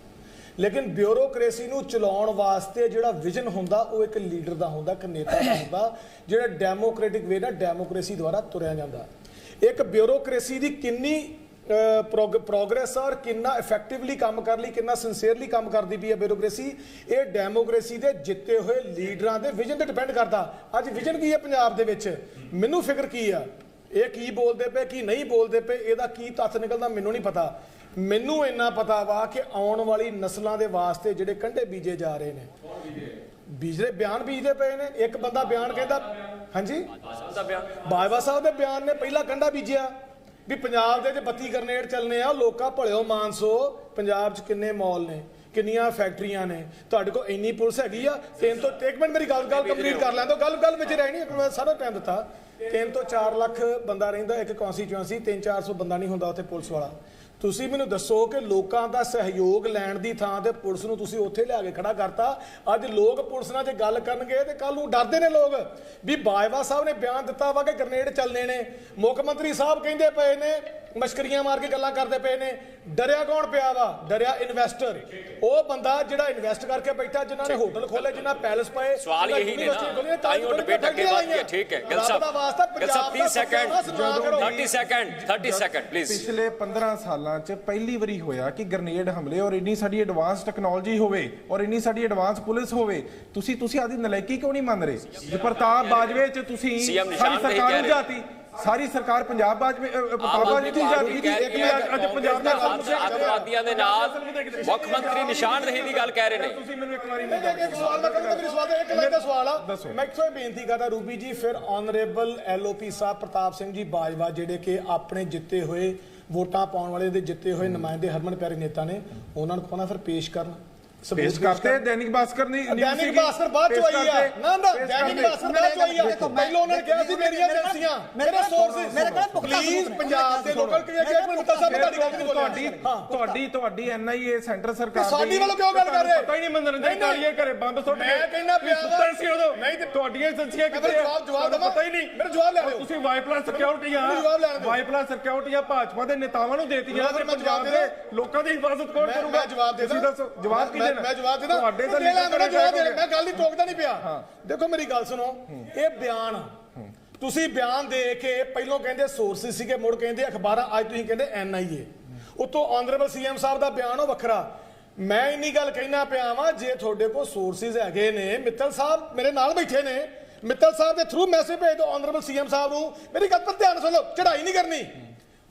ਲੇਕਿਨ ਬਿਊਰੋਕ੍ਰੇਸੀ ਨੂੰ ਚਲਾਉਣ ਵਾਸਤੇ ਜਿਹੜਾ ਵਿਜ਼ਨ ਹੁੰਦਾ, ਉਹ ਇੱਕ ਲੀਡਰ ਦਾ ਹੁੰਦਾ, ਇੱਕ ਨੇਤਾ ਦਾ ਹੁੰਦਾ, ਜਿਹੜਾ ਡੈਮੋਕ੍ਰੈਟਿਕ ਵੇ ਨਾਲ ਡੈਮੋਕ੍ਰੇਸੀ ਦੁਆਰਾ ਤੁਰਿਆ ਜਾਂਦਾ। ਇੱਕ ਬਿਊਰੋਕ੍ਰੇਸੀ ਦੀ ਕਿੰਨੀ ਪ੍ਰੋਗਰੈਸ ਔਰ ਕਿੰਨਾ ਇਫੈਕਟਿਵਲੀ ਕੰਮ ਕਰ ਲਈ ਕਿੰਨਾ ਸਿੰਸੀਅਰਲੀ ਕੰਮ ਕਰਦੀ ਪਈ ਹੈ ਬਿਊਰੋਕ੍ਰੇਸੀ ਇਹ ਡੈਮੋਕ੍ਰੇਸੀ ਦੇ ਜਿੱਤੇ ਹੋਏ ਲੀਡਰਾਂ ਦੇ ਵਿਜ਼ਨ ਤੇ ਡਿਪੈਂਡ ਕਰਦਾ। ਅੱਜ ਵਿਜ਼ਨ ਕੀ ਹੈ ਪੰਜਾਬ ਦੇ ਵਿੱਚ? ਮੈਨੂੰ ਫਿਕਰ ਕੀ ਆ? ਇਹ ਕੀ ਬੋਲਦੇ ਪਏ ਕੀ ਨਹੀਂ ਬੋਲਦੇ ਪਏ ਇਹਦਾ ਕੀ ਤੱਥ ਨਿਕਲਦਾ ਮੈਨੂੰ ਨਹੀਂ ਪਤਾ। ਮੈਨੂੰ ਇੰਨਾ ਪਤਾ ਵਾ ਕਿ ਆਉਣ ਵਾਲੀ ਨਸਲਾਂ ਦੇ ਵਾਸਤੇ ਜਿਹੜੇ ਕੰਢੇ ਬੀਜੇ ਜਾ ਰਹੇ ਨੇ। ਬੀਜਦੇ ਬਿਆਨ ਬੀਜਦੇ ਪਏ ਨੇ। ਇੱਕ ਬੰਦਾ ਬਿਆਨ ਕਹਿੰਦਾ ਹਾਂਜੀ? ਸਾਹਿਬ ਦਾ ਬਿਆਨ। ਬਾਜਵਾ ਸਾਹਿਬ ਦੇ ਬਿਆਨ ਨੇ ਪਹਿਲਾ ਕੰਡਾ ਬੀਜਿਆ। ਵੀ ਪੰਜਾਬ ਦੇ ਜੇ 32 ਗ੍ਰਨੇਡ ਚੱਲਨੇ ਆ, ਲੋਕਾਂ ਭਲਿਓ ਮਾਨਸੋ, ਪੰਜਾਬ 'ਚ ਕਿੰਨੇ ਮਾਲ ਨੇ, ਕਿੰਨੀਆਂ ਫੈਕਟਰੀਆਂ ਨੇ, ਤੁਹਾਡੇ ਕੋਲ ਇੰਨੀ ਪੁਲਿਸ ਹੈਗੀ ਆ, ਤਿੰਨ ਤੋਂ, ਇੱਕ ਮਿੰਟ ਮੇਰੀ ਗੱਲ ਗੱਲ ਕੰਪਲੀਟ ਕਰ ਲੈਣ ਦਿਓ, ਗੱਲ ਗੱਲ ਵਿੱਚ ਰਹਿਣੀ ਮੈਂ ਸਾਰਾ ਟਾਈਮ ਦਿੱਤਾ। ਤਿੰਨ ਤੋਂ 4 ਲੱਖ ਬੰਦਾ ਰਹਿੰਦਾ, ਇੱਕ ਕਨਸਟੀਚੁਐਂਸੀ 3-400 ਬੰਦਾ ਨਹੀਂ ਹੁੰਦਾ ਉੱਥੇ ਪੁਲਿਸ ਵਾਲਾ। ਤੁਸੀਂ ਮੈਨੂੰ ਦੱਸੋ ਕਿ ਲੋਕਾਂ ਦਾ ਸਹਿਯੋਗ ਲੈਣ ਦੀ ਥਾਂ ਤੇ ਪੁਲਿਸ ਨੂੰ ਤੁਸੀਂ ਉੱਥੇ ਲਿਆ ਕੇ ਖੜਾ ਕਰਤਾ। ਅੱਜ ਲੋਕ ਪੁਲਿਸ ਨਾਲ ਜੇ ਗੱਲ ਕਰਨਗੇ ਤੇ ਕੱਲ ਨੂੰ ਡਰਦੇ ਨੇ ਲੋਕ। ਵੀ ਬਾਜਵਾ ਸਾਹਿਬ ਨੇ ਬਿਆਨ ਦਿੱਤਾ ਵਾ ਕਿ ਗ੍ਰਨੇਡ ਚੱਲਨੇ ਨੇ। ਮੁੱਖ ਮੰਤਰੀ ਸਾਹਿਬ ਕਹਿੰਦੇ ਪਏ ਨੇ ਮਸ਼ਕਰੀਆਂ ਮਾਰ ਕੇ ਗੱਲਾਂ ਕਰਦੇ ਪਏ ਨੇ। ਡਰਿਆ ਕੌਣ ਪਿਆ ਵਾ? ਡਰਿਆ ਇਨਵੈਸਟਰ ਉਹ ਬੰਦਾ ਜਿਹੜਾ ਇਨਵੈਸਟ ਕਰਕੇ ਬੈਠਾ ਜਿਨ੍ਹਾਂ ਨੇ ਹੋਟਲ ਖੋਲੇ ਜਿਨ੍ਹਾਂ ਪੈਲਸ ਪਏ ਸਵਾਲ ਇਹੀ ਨੇ ਤਾਂ ਹੀ ਉਹ ਡਿਬੇਟ ਅੱਗੇ ਖੋਲੀਆਂ, ਵਧ ਗਿਆ ਠੀਕ ਹੈ ਗਿਲ ਸਾਹਿਬ ਦਾ ਵਾਸਤਾ ਗਿਲ ਸਾਹਿਬ 30 ਪੰਜਾਬ ਦਾ ਸੈਕਿੰਡ ਸੱਚਾ ਸੁਣਾ ਕਰੋ। 30 ਸੈਕਿੰਡ 30 ਸੈਕਿੰਡ ਪਲੀਜ਼ ਪਿਛਲੇ 15 ਸਾਲਾਂ 'ਚ ਪਹਿਲੀ ਵਾਰੀ ਹੋਇਆ ਕਿ ਗ੍ਰਨੇਡ ਹਮਲੇ ਔਰ ਇੰਨੀ ਸਾਡੀ ਐਡਵਾਂਸ ਟੈਕਨੋਲੋਜੀ ਹੋਵੇ ਔਰ ਇੰਨੀ ਸਾਡੀ ਐਡਵਾਂਸ ਪੁਲਿਸ ਹੋਵੇ। ਤੁਸੀਂ ਤੁਸੀਂ ਆਦੀ ਨਲਾਇਕੀ ਕਿਉਂ ਨਹੀਂ ਮੰਨ ਰਹੇ? ਜੇ ਪ੍ਰਤਾਪ ਬਾਜਵੇ 'ਚ ਤੁਸੀਂ ਹੀ ਸਰਕਾਰ ਨੂੰ। ਜਾਤੀ ਸਾਰੀ ਸਰਕਾਰ ਪੰਜਾਬ ਬਾਜਵੇ ਬਾਜਵੇ ਦੀ ਜਾਤੀ ਕਹਿ ਇੱਕ ਮਿੰਟ ਅੱਜ ਪੰਜਾਬ ਦਾ ਅੱਤਵਾਦੀਆਂ ਦੇ ਨਾਲ ਮੁੱਖ ਮੰਤਰੀ ਨਿਸ਼ਾਨ ਰਹੀ ਦੀ ਗੱਲ ਕਹਿ ਰਹੇ ਨੇ। ਤੁਸੀਂ ਮੈਨੂੰ ਇੱਕ ਵਾਰੀ ਇੱਕ ਇੱਕ ਸਵਾਲ ਮੈਂ ਕਰਦਾ ਮੇਰੀ ਸਵਾਲ ਦਾ ਇੱਕ ਲਾਈਨ ਦਾ ਸਵਾਲ ਆ। ਮੈਂ ਇੱਥੋਂ ਇਹ ਬੇਨਤੀ ਕਰਦਾ ਰੂਬੀ ਜੀ ਫਿਰ ਆਨਰੇਬਲ ਐਲਓਪੀ ਸਾਹਿਬ ਪ੍ਰਤਾਪ ਸਿੰਘ ਜੀ ਬਾਜਵਾ ਜਿਹੜੇ ਕਿ ਆਪਣੇ ਜਿੱਤੇ ਹੋਏ ਵੋਟਾਂ ਪਾਉਣ ਵਾਲੇ ਦੇ ਜਿੱਤੇ ਹੋਏ ਨੁਮਾਇੰਦੇ ਹਰਮਨ ਪਿਆਰੇ ਨੇਤਾ ਨੇ ਉਹਨਾਂ ਨੂੰ ਕੋਨਾ ਫਿਰ ਪੇਸ਼ ਕਰਨ। ਪੇਸ਼ ਕਰਤੇ। ਦੈਨਿਕ ਭਾਸਕਰ ਨਹੀਂ ਦੈਨਿਕ ਭਾਸਕਰ ਬਾਅਦ ਚ ਆਈ ਆ। ਨਾ ਨਾ ਦੈਨਿਕ ਭਾਸਕਰ ਬਾਅਦ ਚ ਆਈ ਆ। ਪਹਿਲਾਂ ਉਹਨਾਂ ਨੇ ਕਿਹਾ ਸੀ ਮੇਰੀਆਂ ਏਜੰਸੀਆਂ ਮੇਰੇ ਸੋਰਸਸ ਮੇਰੇ ਕੋਲ ਪੁਖਤਾ ਪਲੀਜ਼। ਪੰਜਾਬ ਦੇ ਲੋਕਲ ਕਿ ਇੱਕ ਮਿੰਟ ਮੁੱਤਾ ਸਾਹਿਬ ਤੁਹਾਡੀ ਗੱਲ ਨਹੀਂ ਤੁਹਾਡੀ ਤੁਹਾਡੀ ਤੁਹਾਡੀ ਐਨਆਈਏ ਸੈਂਟਰ ਸਰਕਾਰ ਸਾਡੀ ਵੱਲੋਂ ਕਿਉਂ ਗੱਲ ਕਰ ਰਹੇ? ਪਤਾ ਹੀ ਨਹੀਂ ਮਨੋਰੰਜਨ ਕਾਲੀਏ ਘਰੇ ਬੰਦ ਸੁੱਟ ਮੈਂ ਕਹਿੰਦਾ ਪਿਆ ਸੁੱਤੇ ਸੀ ਉਦੋਂ। ਨਹੀਂ ਤੇ- ਤੁਹਾਡੀਆਂ ਏਜੰਸੀਆਂ ਮੈਂ ਕਿੱਥੇ ਆ? ਜਵਾਬ- ਜਵਾਬ ਦੇਵਾਂ? ਪਤਾ ਹੀ ਨਹੀਂ। ਮੇਰਾ ਜਵਾਬ ਲੈ ਲਿਓ। ਤੁਸੀਂ ਵਾਈਪਲਸ ਸਿਕਿਉਰਿਟੀ ਆ। ਵਾਈਪਲਸ ਸਿਕਿਉਰਿਟੀ ਆ ਭਾਜਪਾ ਦੇ ਨੇਤਾਵਾਂ ਨੂੰ ਦੇਤੀਆਂ ਫਿਰ ਤੇ ਮੈਂ ਜਵਾਬ ਪੰਜਾਬ ਦੇ ਦੇ ਲੋਕਾਂ ਦੀ ਹਿਫਾਜ਼ਤ ਕੌਣ ਮੈਂ- ਕਰੂਗਾ? ਮੈਂ ਜਵਾਬ ਦੇ ਤੁਸੀਂ ਦਾਂ। ਦੱਸੋ ਜਵਾਬ ਕੀ ਮੈਂ- ਦੇਣਾ ਮੈਂ ਜਵਾਬ ਦੇ ਦਾਂ। ਤੁਹਾਡੇ ਤਾਂ ਦੇ ਲਾਂ ਮੇਰਾ ਜਵਾਬ ਦੇ ਮੈਂ ਗੱਲ ਨਹੀਂ ਟੋਕਦਾ ਨਹੀਂ ਪਿਆ। ਹਾਂ। ਦੇਖੋ ਮੇਰੀ ਗੱਲ ਸੁਣੋ ਇਹ ਬਿਆਨ। ਤੁਸੀਂ ਬਿਆਨ ਦੇ ਕੇ ਪਹਿਲੋਂ ਕਹਿੰਦੇ ਸੋਰਸਿਸ ਸੀਗੇ ਮੁੜ ਕਹਿੰਦੇ ਅਖਬਾਰਾਂ ਅੱਜ ਤੁਸੀਂ ਕਹਿੰਦੇ ਐਨਆਈਏ ਉਤੋਂ ਆਨਰੇਬਲ ਸੀਐਮ ਸਾਹਿਬ ਦਾ ਬਿਆਨ ਉਹ ਵੱਖਰਾ। ਮੈਂ ਇੰਨੀ ਗੱਲ ਕਹਿਣਾ ਪਿਆ ਵਾਂ ਜੇ ਤੁਹਾਡੇ ਕੋਲ ਸੋਰਸਿਸ ਹੈਗੇ ਨੇ ਮਿੱਤਲ ਸਾਹਿਬ ਮੇਰੇ ਨਾਲ ਬੈਠੇ ਨੇ ਮਿੱਤਲ ਸਾਹਿਬ ਦੇ ਥਰੂ ਮੈਸੇਜ ਭੇਜ ਦਿਓ ਆਨਰੇਬਲ ਸੀਐਮ ਸਾਹਿਬ ਨੂੰ। ਮੇਰੀ ਗੱਲ ਪਰ ਧਿਆਨ ਸੁਣੋ ਚੜਾਈ ਨਹੀਂ ਕਰਨੀ।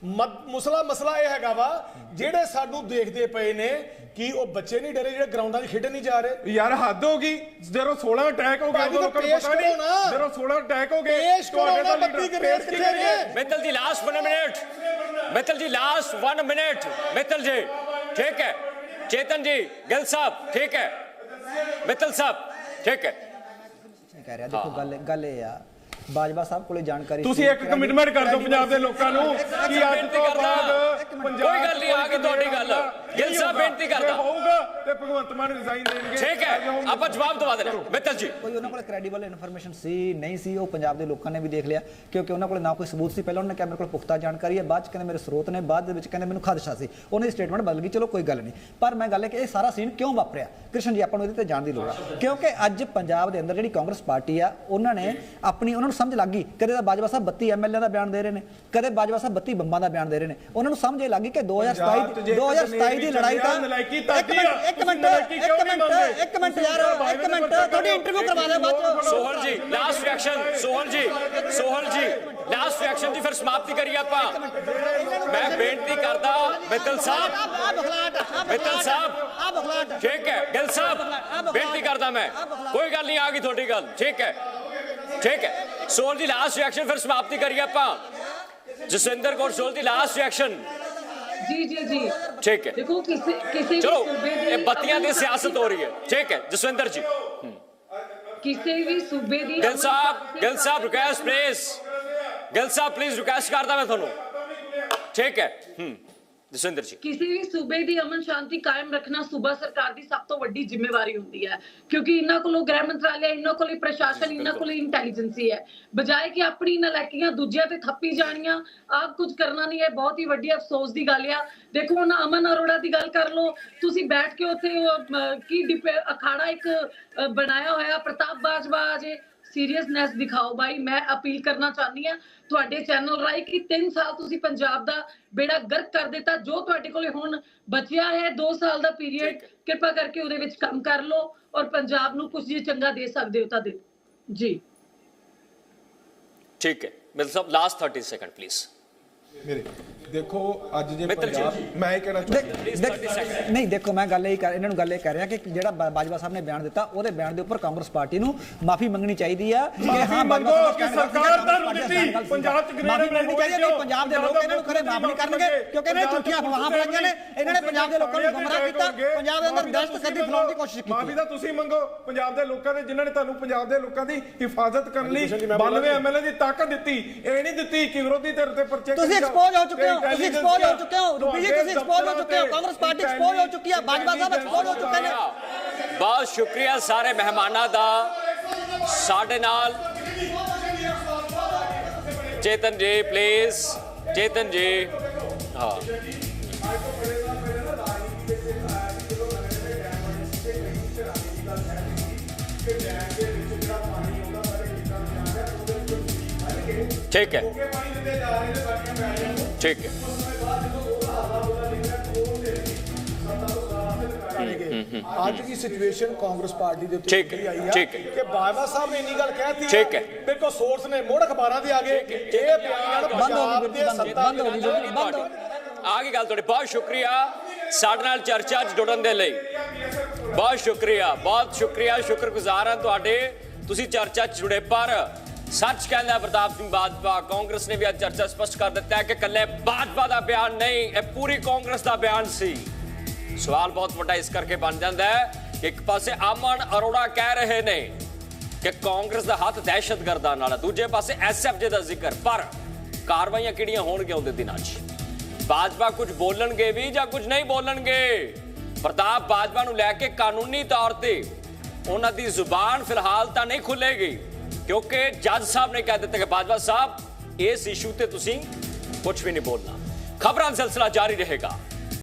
ਮੁਸਲਾ ਮਸਲਾ ਇਹ ਹੈਗਾ ਵਾ ਜਿਹੜੇ ਸਾਨੂੰ ਦੇਖਦੇ ਪਏ ਨੇ ਕਿ ਉਹ ਬੱਚੇ ਨਹੀਂ ਡਰੇ ਜਿਹੜੇ ਗਰਾਊਂਡਾਂ 'ਚ ਖੇਡਣ ਨਹੀਂ ਜਾ ਰਹੇ। ਯਾਰ ਹੱਦ ਹੋ ਗਈ ਜਦੋਂ 16 ਅਟੈਕ ਹੋ ਗਏ ਭਾਜੀ, ਉਦੋਂ ਲੋਕਾਂ ਨੂੰ ਪਤਾ ਨਹੀਂ। ਜਦੋਂ 16 ਅਟੈਕ ਹੋ ਗਏ ਪੇਸ਼ ਕਰੋ ਤੁਹਾਡੇ ਬੱਤੀ ਲੀਡਰ ਪੇਸ਼ ਕਿੱਥੇ ਨੇ? ਮਿੱਤਲ ਜੀ ਲਾਸਟ 1 ਮਿੰਟ ਮਿੱਤਲ ਜੀ ਲਾਸਟ 1 ਮਿੰਟ ਮਿੱਤਲ ਜੀ ਠੀਕ ਹੈ। ਚੇਤਨ ਜੀ ਗਿਲ ਸਾਹਿਬ ਠੀਕ ਹੈ। ਮਿੱਤਲ ਸਾਹਿਬ ਠੀਕ ਹੈ। ਕਹਿ ਰਿਹਾ ਦੇਖੋ ਗੱਲ ਗੱਲ ਇਹ ਆ ਬਾਜਵਾ ਸਾਹਿਬ ਕੋਲੇ ਜਾਣਕਾਰੀ ਤੁਸੀਂ ਇੱਕ ਕਮਿਟਮੈਂਟ ਕਰ ਦਿਓ ਪੰਜਾਬ ਦੇ ਲੋਕਾਂ ਨੂੰ ਕਿ ਅੱਜ ਤੋਂ। ਬਾਅਦ ਕੋਈ ਪੰਜਾਬ ਗੱਲ ਨਹੀਂ, ਆ ਗਈ ਤੁਹਾਡੀ ਗੱਲ। ਗਿੱਲ ਸਾਹਿਬ ਬੇਨਤੀ ਕਰਦਾ। ਹੋਊਗਾ ਤੇ ਭਗਵੰਤ ਮਾਨ ਰਿਜ਼ਾਈਨ ਦੇਣਗੇ। ਠੀਕ ਹੈ ਆਪਾਂ ਜਵਾਬ ਦਵਾ ਦੇਣਾ ਮਿੱਤਲ ਜੀ। ਕੋਈ ਉਹਨਾਂ ਕੋਲ ਕ੍ਰੈਡੀਬਲ ਇਨਫੋਰਮੇਸ਼ਨ ਸੀ ਨਹੀਂ ਸੀ ਉਹ ਪੰਜਾਬ ਦੇ ਲੋਕਾਂ ਨੇ ਵੀ ਦੇਖ ਲਿਆ ਕਿਉਂਕਿ ਉਹਨਾਂ ਕੋਲ ਨਾ ਕੋਈ ਸਬੂਤ ਸੀ। ਪਹਿਲਾਂ ਉਹਨਾਂ ਨੇ ਕਿਹਾ ਮੇਰੇ ਕੋਲ ਪੁਖਤਾ ਜਾਣਕਾਰੀ ਹੈ ਬਾਅਦ ਚ ਕਹਿੰਦੇ ਮੇਰੇ ਸਰੋਤ ਨੇ ਬਾਅਦ ਦੇ ਵਿੱਚ ਕਹਿੰਦੇ ਮੈਨੂੰ ਖਦਸ਼ਾ ਸੀ। ਉਹਨਾਂ ਦੀ ਸਟੇਟਮੈਂਟ ਬਦਲ ਗਈ ਚਲੋ ਕੋਈ ਗੱਲ ਨਹੀਂ। ਪਰ ਮੈਂ ਗੱਲ ਹੈ ਕਿ ਇਹ ਸਾਰਾ ਸੀਨ ਕਿਉਂ ਵਾਪਰਿਆ? ਕ੍ਰਿਸ਼ਨ ਜੀ ਆਪਾਂ ਨੂੰ ਇਹਦੇ ਤੇ ਜਾਣ ਦੀ ਲੋੜ ਆ ਕਿਉਂਕਿ ਅੱਜ ਪੰਜਾਬ ਦੇ ਅੰਦਰ ਜਿਹੜੀ ਕਾਂਗਰਸ ਪਾਰਟੀ ਆ ਉਹਨਾਂ ਨੇ ਆਪਣੀ ਉਹਨਾਂ ਨੂੰ ਸਮਝ ਲੱਗ ਗਈ। ਕਦੇ ਤਾਂ ਬਾਜਵਾ ਸਾਹਿਬ 32 ਐਮਐਲਏ ਦਾ ਬਿਆਨ ਦੇ ਰਹੇ ਨੇ ਕਦੇ ਬਾਜਵਾ ਸਾਹਿਬ 32 ਬੰਬਾਂ ਦਾ ਬਿਆਨ ਦੇ ਰਹੇ ਨੇ। ਉਹਨਾਂ ਨੂੰ ਸਮਝ ਇਹ ਲੱਗ ਗਈ ਕਿ 2027 ਪੰਜਾਬ 'ਚ ਜੇ 2027 ਦੀ ਲੜਾਈ ਤਾਂ ਨਲਾਇਕੀ ਇੱਕ ਤੁਹਾਡੀ ਮਿੰਟ ਆ, ਇੱਕ ਮਿੰਟ ਇੱਕ ਮਿੰਟ? ਇੱਕ ਮਿੰਟ ਯਾਰ ਇੱਕ ਮਿੰਟ ਤੁਹਾਡੀ ਇੰਟਰਵਿਊ ਕਰਵਾ ਲਿਆ ਬਾਅਦ ਚ। ਸੋਹਲ ਜੀ ਲਾਸਟ ਰਿਐਕਸ਼ਨ ਸੋਹਲ ਜੀ ਸੋਹਲ ਜੀ ਲਾਸਟ ਰਿਐਕਸ਼ਨ ਦੀ ਫਿਰ ਸਮਾਪਤੀ ਕਰੀਏ ਆਪਾਂ। ਮੈਂ ਬੇਨਤੀ ਕਰਦਾ ਮਿੱਤਲ ਸਾਹਿਬ ਮਿੱਤਲ ਸਾਹਿਬ ਆ ਬਖਲਾਟ। ਠੀਕ ਹੈ ਗਿਲ ਸਾਹਿਬ ਬੇਨਤੀ ਕਰਦਾ ਮੈਂ। ਕੋਈ ਗੱਲ ਨਹੀਂ ਆ ਗਈ ਤੁਹਾਡੀ ਗੱਲ। ਠੀਕ ਹੈ ਠੀਕ ਹੈ। ਸੋਹਲ ਦੀ ਲਾਸਟ ਰਿਐਕਸ਼ਨ ਫਿਰ ਸਮਾਪਤੀ ਕਰੀਏ ਆਪਾਂ। ਜਸਵਿੰਦਰ ਕੌਰ ਸੋਹਲ ਦੀ ਲਾਸਟ ਰਿਐਕਸ਼ਨ ਜੀ ਜੀ ਜੀ। ਠੀਕ ਹੈ। ਦੇਖੋ ਕਿਸੇ ਕਿਸੇ ਵੀ ਚਲੋ ਸੂਬੇ ਦੀ ਇਹ ਬੱਤੀਆਂ ਦੀ ਸਿਆਸਤ ਹੋ ਰਹੀ ਹੈ। ਠੀਕ ਹੈ ਜਸਵਿੰਦਰ ਜੀ। ਕਿਸੇ ਵੀ ਸੂਬੇ ਦੀ ਗਿਲ ਸਾਹਿਬ ਗਿਲ ਸਾਹਿਬ ਰਿਕਵੈਸਟ ਪਲੀਜ਼ ਗਿਲ ਸਾਹਿਬ ਪਲੀਜ਼ ਰਿਕਵੈਸਟ ਕਰਦਾ ਮੈਂ ਤੁਹਾਨੂੰ। ਠੀਕ ਹੈ। ਹੂੰ। ਜਸਵਿੰਦਰ ਜੀ। ਕਿਸੇ ਵੀ ਸੂਬੇ ਦੀ ਅਮਨ ਸ਼ਾਂਤੀ ਕਾਇਮ ਰੱਖਣਾ ਸੂਬਾ ਸਰਕਾਰ ਦੀ ਸਭ ਤੋਂ ਵੱਡੀ ਜ਼ਿੰਮੇਵਾਰੀ ਹੁੰਦੀ ਹੈ। ਕਿਉਂਕਿ ਇਹਨਾਂ ਕੋਲੋਂ ਗ੍ਰਹਿ ਮੰਤਰਾਲੇ ਇਹਨਾਂ ਕੋਲੇ ਪ੍ਰਸ਼ਾਸਨ ਇਹਨਾਂ ਕੋਲੇ ਇੰਟੈਲੀਜੈਂਸੀ ਹੈ ਬਜਾਏ ਕਿ ਆਪਣੀ ਨਲਾਇਕੀਆਂ ਦੂਜਿਆਂ ਤੇ ਥੱਪੀ ਜਾਣੀਆਂ ਆਪ ਕੁਝ ਕਰਨਾ ਨਹੀਂ ਹੈ ਬਹੁਤ ਹੀ ਵੱਡੀ ਅਫਸੋਸ ਦੀ ਗੱਲ ਆ। ਦੇਖੋ ਹੁਣ ਅਮਨ ਅਰੋੜਾ ਦੀ ਗੱਲ ਕਰ ਲਓ ਤੁਸੀਂ ਬੈਠ ਕੇ ਉੱਥੇ ਕੀ ਅਖਾੜਾ ਇੱਕ ਬਣਾਇਆ ਹੋਇਆ ਪ੍ਰਤਾਪ ਬਾਜਵਾ ਜੇ ਸੀਰੀਅਸਨੈਸ ਦਿਖਾਓ ਬਾਈ। ਮੈਂ ਅਪੀਲ ਕਰਨਾ ਚਾਹੁੰਦੀ ਆ ਤੁਹਾਡੇ ਚੈਨਲ ਰਾਹੀਂ ਕਿ 3 ਸਾਲ ਤੁਸੀਂ ਪੰਜਾਬ ਦਾ ਬੇੜਾ ਗਰਕ ਕਰ ਦਿੱਤਾ। ਜੋ ਤੁਹਾਡੇ ਕੋਲੇ ਹੁਣ ਬਚਿਆ ਹੈ 2 ਸਾਲ ਦਾ ਪੀਰੀਅਡ ਕਿਰਪਾ ਕਰਕੇ ਉਹਦੇ ਵਿੱਚ ਕੰਮ ਕਰ ਲਓ ਔਰ ਪੰਜਾਬ ਨੂੰ ਕੁਝ ਜੇ ਚੰਗਾ ਦੇ ਸਕਦੇ ਹੋ ਤਾਂ ਦਿਓ। ਜੀ। ਠੀਕ ਹੈ। ਮਿਲ ਸਾਹਿਬ ਲਾਸਟ 30 ਸੈਕਿੰਡ ਪਲੀਜ਼ ਮੇਰੇ ਦੇਖੋ ਅੱਜ ਜੇ। ਪੰਜਾਬ ਮੈਂ ਇਹ ਕਹਿਣਾ ਚਾਹੁੰਦਾ ਨਹੀਂ ਦੇਖੋ ਮੈਂ ਗੱਲ ਇਹ ਕਰ ਇਹਨਾਂ ਨੂੰ ਗੱਲ ਇਹ ਕਰ ਰਿਹਾ ਕਿ ਜਿਹੜਾ ਬਾਜਵਾ ਸਾਹਿਬ ਨੇ ਬਿਆਨ ਦਿੱਤਾ ਉਹਦੇ ਬਿਆਨ ਦੇ ਉੱਪਰ ਕਾਂਗਰਸ ਪਾਰਟੀ ਨੂੰ ਮਾਫੀ ਮੰਗਣੀ ਚਾਹੀਦੀ ਆ ਕਿ ਹਾਂ ਮੰਗੋ ਕਿ ਸਰਕਾਰ ਤੁਹਾਨੂੰ ਦਾ ਦਿੱਤੀ। ਪੰਜਾਬ 'ਚ ਗ੍ਰੇਡ ਮਾਫ਼ੀ ਮੰਗਣੀ ਚਾਹੀਦੀ ਹੈ ਨਹੀਂ ਹੋਈ ਪੰਜਾਬ ਦੇ ਲੋਕ ਇਹਨਾਂ ਨੂੰ ਖਰੇ ਮਾਫ ਨਹੀਂ ਕਰਨਗੇ ਕਿਉਂਕਿ ਇਹਨਾਂ ਨੇ ਝੂਠੀਆਂ ਅਫਵਾਹਾਂ ਫੈਲਾਈਆਂ ਨੇ ਇਹਨਾਂ ਨੇ ਪੰਜਾਬ ਦੇ ਲੋਕਾਂ ਨੂੰ ਗੁੰਮਰਾਹ ਕੀਤਾ ਪੰਜਾਬ ਦੇ ਅੰਦਰ ਦਹਿਸ਼ਤਗਰਦੀ ਫੈਲਾਉਣ ਦੀ ਕੋਸ਼ਿਸ਼ ਕੀਤੀ। ਮਾਫੀ ਤਾਂ ਤੁਸੀਂ ਮੰਗੋ। ਪੰਜਾਬ ਦੇ ਲੋਕਾਂ ਦੇ ਜਿਨ੍ਹਾਂ ਨੇ ਤੁਹਾਨੂੰ ਪੰਜਾਬ ਦੇ ਲੋਕਾਂ ਦੀ ਹਿਫਾਜ਼ਤ ਕਰਨ ਲਈ ਜੀ, ਮੈਂ ਬੋਲਾਂ 92 ਐਮਐਲਏ ਦੀ ਤਾਕਤ ਦਿੱਤੀ ਇਹ ਨਹੀਂ ਦਿੱਤੀ ਕਿ ਵਿਰੋਧੀ ਧਿਰ ਤੇ ਪਰਚੇ ਤੁਸੀਂ ਕਰੀ ਜਾਓ। ਐਕਸਪੋਜ਼ ਹੋ ਚੁੱਕੇ ਹੋ ਤੇ ਤੁਸੀਂ intelligence ਐਕਸਪੋਜ਼ ਹੋ ਦੀਆਂ ਚੁੱਕੇ ਹੋ ਰੂਪੀ ਜੀ ਤੁਸੀਂ ਐਕਸਪੋਜ਼ ਹੋ ਚੁੱਕੇ ਹੋ ਕਾਂਗਰਸ ਪਾਰਟੀ ਐਕਸਪੋਜ਼ ਹੋ ਚੁੱਕੀ ਹੈ ਬਾਜਵਾ ਸਾਹਿਬ ਐਕਸਪੋਜ਼ ਹੋ ਚੁੱਕੇ ਨੇ ਬਹੁਤ ਸ਼ੁਕਰੀਆ ਸਾਰੇ ਮਹਿਮਾਨਾਂ ਦਾ ਸਾਡੇ ਨਾਲ ਚੇਤਨ ਜੀ ਠੀਕ ਹੈ। ਅੱਜ ਦੀ ਸਿਚੁਏਸ਼ਨ ਕਾਂਗਰਸ ਪਾਰਟੀ ਦੇ ਉੱਤੇ ਠੀਕ ਆਈ ਆ ਠੀਕ ਹੈ। ਕਿ ਬਾਜਵਾ ਸਾਹਿਬ ਨੇ ਇੰਨੀ ਗੱਲ ਕਹਿਤੀ ਠੀਕ ਹੈ। ਮੇਰੇ ਕੋਲ ਸੋਰਸ ਨੇ ਮੋੜ ਅਖਬਾਰਾਂ ਦੇ ਆ ਗਏ ਇਹ ਬਿਆਨ ਬੰਦ ਹੋ ਗਈ ਬੰਦ ਹੋ ਗਈ ਬੰਦ ਆ ਗਈ ਗੱਲ ਤੁਹਾਡੀ ਬਹੁਤ ਸ਼ੁਕਰੀਆ। ਸਾਡੇ ਨਾਲ ਚਰਚਾ 'ਚ ਜੁੜਨ ਦੇ ਲਈ। ਬਹੁਤ ਸ਼ੁਕਰੀਆ ਬਹੁਤ ਸ਼ੁਕਰੀਆ ਸ਼ੁਕਰਗੁਜ਼ਾਰ ਹਾਂ ਤੁਹਾਡੇ। ਤੁਸੀਂ ਚਰਚਾ 'ਚ ਜੁੜੇ ਪਰ ਸੱਚ ਕਹਿੰਦਾ ਪ੍ਰਤਾਪ ਸਿੰਘ ਬਾਜਵਾ, ਕਾਂਗਰਸ ਨੇ ਵੀ ਅੱਜ ਚਰਚਾ ਸਪਸ਼ਟ ਕਰ ਦਿੱਤਾ ਹੈ ਕਿ ਕੱਲੇ ਬਾਜਵਾ ਦਾ ਬਿਆਨ ਨਹੀਂ, ਇਹ ਪੂਰੀ ਕਾਂਗਰਸ ਦਾ ਬਿਆਨ ਸੀ। ਸਵਾਲ ਬਹੁਤ ਵੱਡਾ ਇਸ ਕਰਕੇ ਬਣ ਜਾਂਦਾ ਹੈ ਕਿ ਇੱਕ ਪਾਸੇ ਅਮਨ ਅਰੋੜਾ ਕਹਿ ਰਹੇ ਨੇ ਕਿ ਕਾਂਗਰਸ ਦਾ ਹੱਥ ਦਹਿਸ਼ਤਗਰਦਾਂ ਨਾਲ ਹੈ, ਦੂਜੇ ਪਾਸੇ ਐਸਐਫਜੇ ਦਾ ਜ਼ਿਕਰ, ਪਰ ਕਾਰਵਾਈਆਂ ਕਿਹੜੀਆਂ ਹੋਣਗੀਆਂ ਉਹਦੇ ਦਿਨਾਂ 'ਚ? ਬਾਜਵਾ ਕੁਝ ਬੋਲਣਗੇ ਵੀ ਜਾਂ ਕੁਝ ਨਹੀਂ ਬੋਲਣਗੇ? ਪ੍ਰਤਾਪ ਬਾਜਵਾ ਨੂੰ ਲੈ ਕੇ ਕਾਨੂੰਨੀ ਤੌਰ ਤੇ ਉਹਨਾਂ ਦੀ ਜ਼ੁਬਾਨ ਫਿਲਹਾਲ ਤਾਂ ਨਹੀਂ ਖੁੱਲੇਗੀ ਕਿਉਂਕਿ ਜੱਜ ਸਾਹਿਬ ਨੇ ਕਹਿ ਦਿੱਤਾ ਕਿ ਬਾਜਵਾ ਸਾਹਿਬ, ਇਸ ਇਸ਼ੂ ਤੇ ਤੁਸੀਂ ਕੁਝ ਵੀ ਨਹੀਂ ਬੋਲਣਾ। ਖਬਰਾਂ ਦਾ ਸਿਲਸਿਲਾ ਜਾਰੀ ਰਹੇਗਾ।